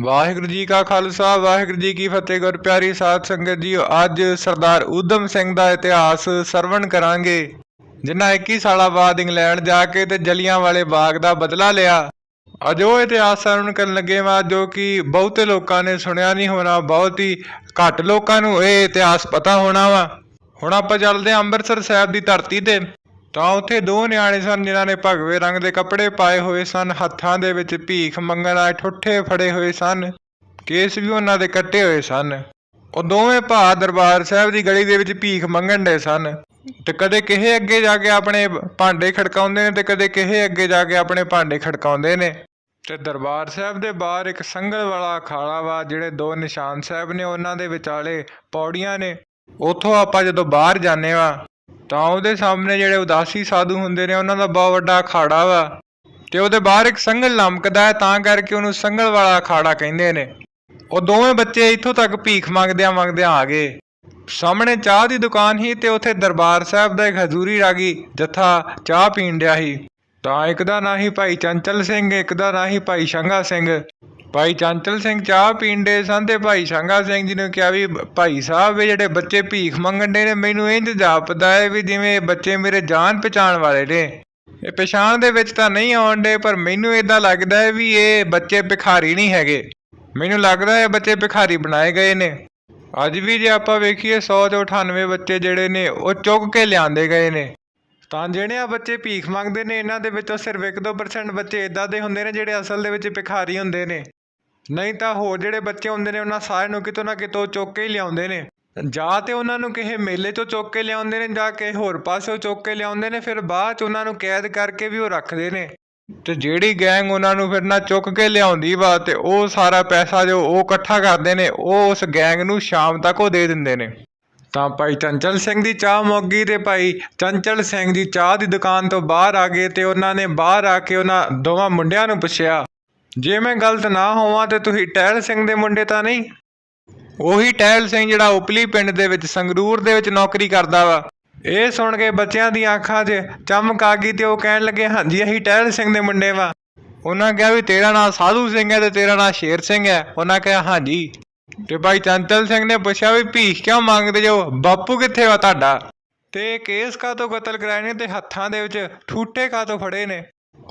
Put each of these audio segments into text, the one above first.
ਵਾਹਿਗੁਰੂ ਜੀ ਕਾ ਖਾਲਸਾ, ਵਾਹਿਗੁਰੂ ਜੀ ਕੀ ਫਤਿਹ। ਗੁਰ ਪਿਆਰੀ ਸਾਧ ਸੰਗਤ ਜੀ ਅੱਜ ਸਰਦਾਰ ਊਧਮ ਸਿੰਘ ਦਾ ਇਤਿਹਾਸ ਸਰਵਣ ਕਰਾਂਗੇ। ਜਿਨ੍ਹਾਂ 21 ਸਾਲਾਂ ਬਾਅਦ ਇੰਗਲੈਂਡ ਜਾ ਕੇ ਤੇ ਜਲੀਆਂ ਵਾਲੇ ਬਾਗ ਦਾ ਬਦਲਾ ਲਿਆ। ਅੱਜ ਉਹ ਇਤਿਹਾਸ ਸਰਵਣ ਕਰਨ ਲੱਗੇ ਵਾ, ਜੋ ਕਿ ਬਹੁਤੇ ਲੋਕਾਂ ਨੇ ਸੁਣਿਆ ਨਹੀਂ ਹੋਣਾ, ਬਹੁਤ ਹੀ ਘੱਟ ਲੋਕਾਂ ਨੂੰ ਇਹ ਇਤਿਹਾਸ ਪਤਾ ਹੋਣਾ ਵਾ। ਹੁਣ ਆਪਾਂ ਚੱਲਦੇ ਹਾਂ ਅੰਮ੍ਰਿਤਸਰ ਸਾਹਿਬ ਦੀ ਧਰਤੀ ਤੇ। ਤਾਂ ਉੱਥੇ ਦੋ ਨਿਆਣੇ ਸਨ, ਜਿਨ੍ਹਾਂ ਨੇ ਭਗਵੇ ਰੰਗ ਦੇ ਕੱਪੜੇ ਪਾਏ ਹੋਏ ਸਨ, ਹੱਥਾਂ ਦੇ ਵਿੱਚ ਭੀਖ ਮੰਗਣ ਆਏ ਠੁੱਠੇ ਫੜੇ ਹੋਏ ਸਨ, ਕੇਸ ਵੀ ਉਹਨਾਂ ਦੇ ਕੱਟੇ ਹੋਏ ਸਨ। ਉਹ ਦੋਵੇਂ ਭਾ ਦਰਬਾਰ ਸਾਹਿਬ ਦੀ ਗਲੀ ਦੇ ਵਿੱਚ ਭੀਖ ਮੰਗਣ ਦੇ ਸਨ। ਤੇ ਕਦੇ ਕਿਸੇ ਅੱਗੇ ਜਾ ਕੇ ਆਪਣੇ ਭਾਂਡੇ ਖੜਕਾਉਂਦੇ ਨੇ ਤੇ ਕਦੇ ਕਿਸੇ ਅੱਗੇ ਜਾ ਕੇ ਆਪਣੇ ਭਾਂਡੇ ਖੜਕਾਉਂਦੇ ਨੇ। ਤੇ ਦਰਬਾਰ ਸਾਹਿਬ ਦੇ ਬਾਹਰ ਇੱਕ ਸੰਗਲ ਵਾਲਾ ਅਖਾੜਾ ਵਾ, ਜਿਹੜੇ ਦੋ ਨਿਸ਼ਾਨ ਸਾਹਿਬ ਨੇ ਉਹਨਾਂ ਦੇ ਵਿਚਾਲੇ ਪੌੜੀਆਂ ਨੇ, ਉੱਥੋਂ ਆਪਾਂ ਜਦੋਂ ਬਾਹਰ ਜਾਂਦੇ ਵਾ ਤਾਂ ਉਹਦੇ ਸਾਹਮਣੇ ਜਿਹੜੇ ਉਦਾਸੀ ਸਾਧੂ ਹੁੰਦੇ ਨੇ, ਉਹਨਾਂ ਦਾ ਬਹੁਤ ਵੱਡਾ ਅਖਾੜਾ ਵਾ। ਤੇ ਉਹਦੇ ਬਾਹਰ ਇੱਕ ਸੰਗਲ ਲਮਕਦਾ ਹੈ, ਤਾਂ ਕਰਕੇ ਉਹਨੂੰ ਸੰਗਲ ਵਾਲਾ ਅਖਾੜਾ ਕਹਿੰਦੇ ਨੇ। ਉਹ ਦੋਵੇਂ ਬੱਚੇ ਇੱਥੋਂ ਤੱਕ ਭੀਖ ਮੰਗਦਿਆਂ ਮੰਗਦਿਆਂ ਆ ਗਏ। ਸਾਹਮਣੇ ਚਾਹ ਦੀ ਦੁਕਾਨ ਸੀ ਤੇ ਉੱਥੇ ਦਰਬਾਰ ਸਾਹਿਬ ਦਾ ਇੱਕ ਹਜ਼ੂਰੀ ਰਾਗੀ ਜਥਾ ਚਾਹ ਪੀਣ ਡਿਆ ਸੀ। ਤਾਂ ਇੱਕ ਦਾ ਨਾਂ ਹੀ ਭਾਈ ਚੰਚਲ ਸਿੰਘ, ਇੱਕ ਦਾ ਨਾਂ ਹੀ ਭਾਈ ਸ਼ੰਗਾ ਸਿੰਘ। ਭਾਈ ਚੰਚਲ ਸਿੰਘ ਚਾਹ ਪੀਣ ਦੇ ਸਨ ਤੇ ਭਾਈ ਸ਼ੰਗਾ ਸਿੰਘ ਜੀ ਨੇ ਕਿਹਾ ਵੀ ਭਾਈ ਸਾਹਿਬ ਇਹ ਜਿਹੜੇ ਬੱਚੇ ਭੀਖ ਮੰਗਣ ਦੇ ਨੇ, ਮੈਨੂੰ ਇੰਜ ਜਾਪਦਾ ਹੈ ਵੀ ਜਿਵੇਂ ਇਹ ਬੱਚੇ ਮੇਰੇ ਜਾਣ ਪਛਾਣ ਵਾਲੇ ਨੇ। ਇਹ ਪਛਾਣ ਦੇ ਵਿੱਚ ਤਾਂ ਨਹੀਂ ਆਉਣ ਦੇ ਪਰ ਮੈਨੂੰ ਇਦਾਂ ਲੱਗਦਾ ਹੈ ਵੀ ਇਹ ਬੱਚੇ ਭਿਖਾਰੀ ਨਹੀਂ ਹੈਗੇ। ਮੈਨੂੰ ਲੱਗਦਾ ਹੈ ਇਹ ਬੱਚੇ ਭਿਖਾਰੀ ਬਣਾਏ ਗਏ ਨੇ। ਅੱਜ ਵੀ ਜੇ ਆਪਾਂ ਵੇਖੀਏ 100 ਤੋਂ 98 ਬੱਚੇ ਜਿਹੜੇ ਨੇ, ਉਹ ਚੁੱਕ ਕੇ ਲਿਆਂਦੇ ਗਏ ਨੇ। ਤਾਂ ਜਿਹੜੇ ਆ ਬੱਚੇ ਭੀਖ ਮੰਗਦੇ ਨੇ, ਇਹਨਾਂ ਦੇ ਵਿੱਚੋਂ ਸਿਰਫ 1-2% ਬੱਚੇ ਇਦਾਂ ਦੇ ਹੁੰਦੇ ਨੇ, ਜਿਹੜੇ ਅਸਲ ਦੇ ਵਿੱਚ ਭਿਖਾਰੀ ਹੁੰਦੇ ਨੇ। ਨਹੀਂ ਤਾਂ ਹੋਰ ਜਿਹੜੇ ਬੱਚੇ ਹੁੰਦੇ ਨੇ, ਉਹਨਾਂ ਸਾਰਿਆਂ ਨੂੰ ਕਿਤੋਂ ਨਾ ਕਿਤੋਂ ਚੁੱਕ ਕੇ ਹੀ ਲਿਆਉਂਦੇ ਨੇ। ਜਾਂ ਤੇ ਉਹਨਾਂ ਨੂੰ ਕਿਸੇ ਮੇਲੇ 'ਚੋਂ ਚੁੱਕ ਕੇ ਲਿਆਉਂਦੇ ਨੇ ਜਾਂ ਕਿਸੇ ਹੋਰ ਪਾਸਿਓਂ ਚੁੱਕ ਕੇ ਲਿਆਉਂਦੇ ਨੇ, ਫਿਰ ਬਾਅਦ 'ਚ ਉਹਨਾਂ ਨੂੰ ਕੈਦ ਕਰਕੇ ਵੀ ਉਹ ਰੱਖਦੇ ਨੇ। ਤੇ ਜਿਹੜੀ ਗੈਂਗ ਉਹਨਾਂ ਨੂੰ ਫਿਰ ਨਾ ਚੁੱਕ ਕੇ ਲਿਆਉਂਦੀ ਵਾ ਤੇ ਉਹ ਸਾਰਾ ਪੈਸਾ ਜੋ ਉਹ ਇਕੱਠਾ ਕਰਦੇ ਨੇ, ਉਹ ਉਸ ਗੈਂਗ ਨੂੰ ਸ਼ਾਮ ਤੱਕ ਉਹ ਦੇ ਦਿੰਦੇ ਨੇ। ਤਾਂ ਭਾਈ ਚੰਚਲ ਸਿੰਘ ਦੀ ਚਾਹ ਮੋਗੀ ਤੇ ਭਾਈ ਚੰਚਲ ਸਿੰਘ ਦੀ ਚਾਹ ਦੀ ਦੁਕਾਨ ਤੋਂ ਬਾਹਰ ਆ ਗਏ ਤੇ ਉਹਨਾਂ ਨੇ ਬਾਹਰ ਆ ਕੇ ਉਹਨਾਂ ਦੋਵਾਂ ਮੁੰਡਿਆਂ ਨੂੰ ਪੁੱਛਿਆ ਜੇ ਮੈਂ ਗਲਤ ਨਾ ਹੋਵਾਂ ਤੇ ਤੁਸੀਂ ਟਹਿਲ ਸਿੰਘ ਦੇ ਮੁੰਡੇ ਤਾਂ ਨਹੀਂ? ਉਹੀ ਟਹਿਲ ਸਿੰਘ ਜਿਹੜਾ ਉਪਲੀ ਪਿੰਡ ਦੇ ਵਿੱਚ ਸੰਗਰੂਰ ਦੇ ਵਿੱਚ ਨੌਕਰੀ ਕਰਦਾ ਵਾ। ਇਹ ਸੁਣ ਕੇ ਬੱਚਿਆਂ ਦੀਆਂ ਅੱਖਾਂ 'ਚ ਚਮਕ ਆ ਗਈ ਤੇ ਉਹ ਕਹਿਣ ਲੱਗੇ, ਹਾਂਜੀ, ਅਸੀਂ ਟਹਿਲ ਸਿੰਘ ਦੇ ਮੁੰਡੇ ਵਾ। ਉਹਨਾਂ ਕਿਹਾ ਵੀ, ਤੇਰਾ ਨਾਂ ਸਾਧੂ ਸਿੰਘ ਹੈ ਤੇ ਤੇਰਾ ਨਾਂ ਸ਼ੇਰ ਸਿੰਘ ਹੈ। ਉਹਨਾਂ ਕਿਹਾ, ਹਾਂਜੀ। ਤੇ ਭਾਈ ਚੰਤਲ ਸਿੰਘ ਨੇ ਪੁੱਛਿਆ ਵੀ, ਭੀਖ ਕਿਉਂ ਮੰਗਦੇ ਜੋ ਬਾਪੂ ਕਿੱਥੇ ਵਾ ਤੁਹਾਡਾ? ਤੇ ਕੇਸ ਕਾ ਤੋਂ ਕਤਲ ਕਰਾਏ ਨੇ ਤੇ ਹੱਥਾਂ ਦੇ ਵਿੱਚ ਠੂਟੇ ਕਾ ਤੋਂ ਫੜੇ ਨੇ?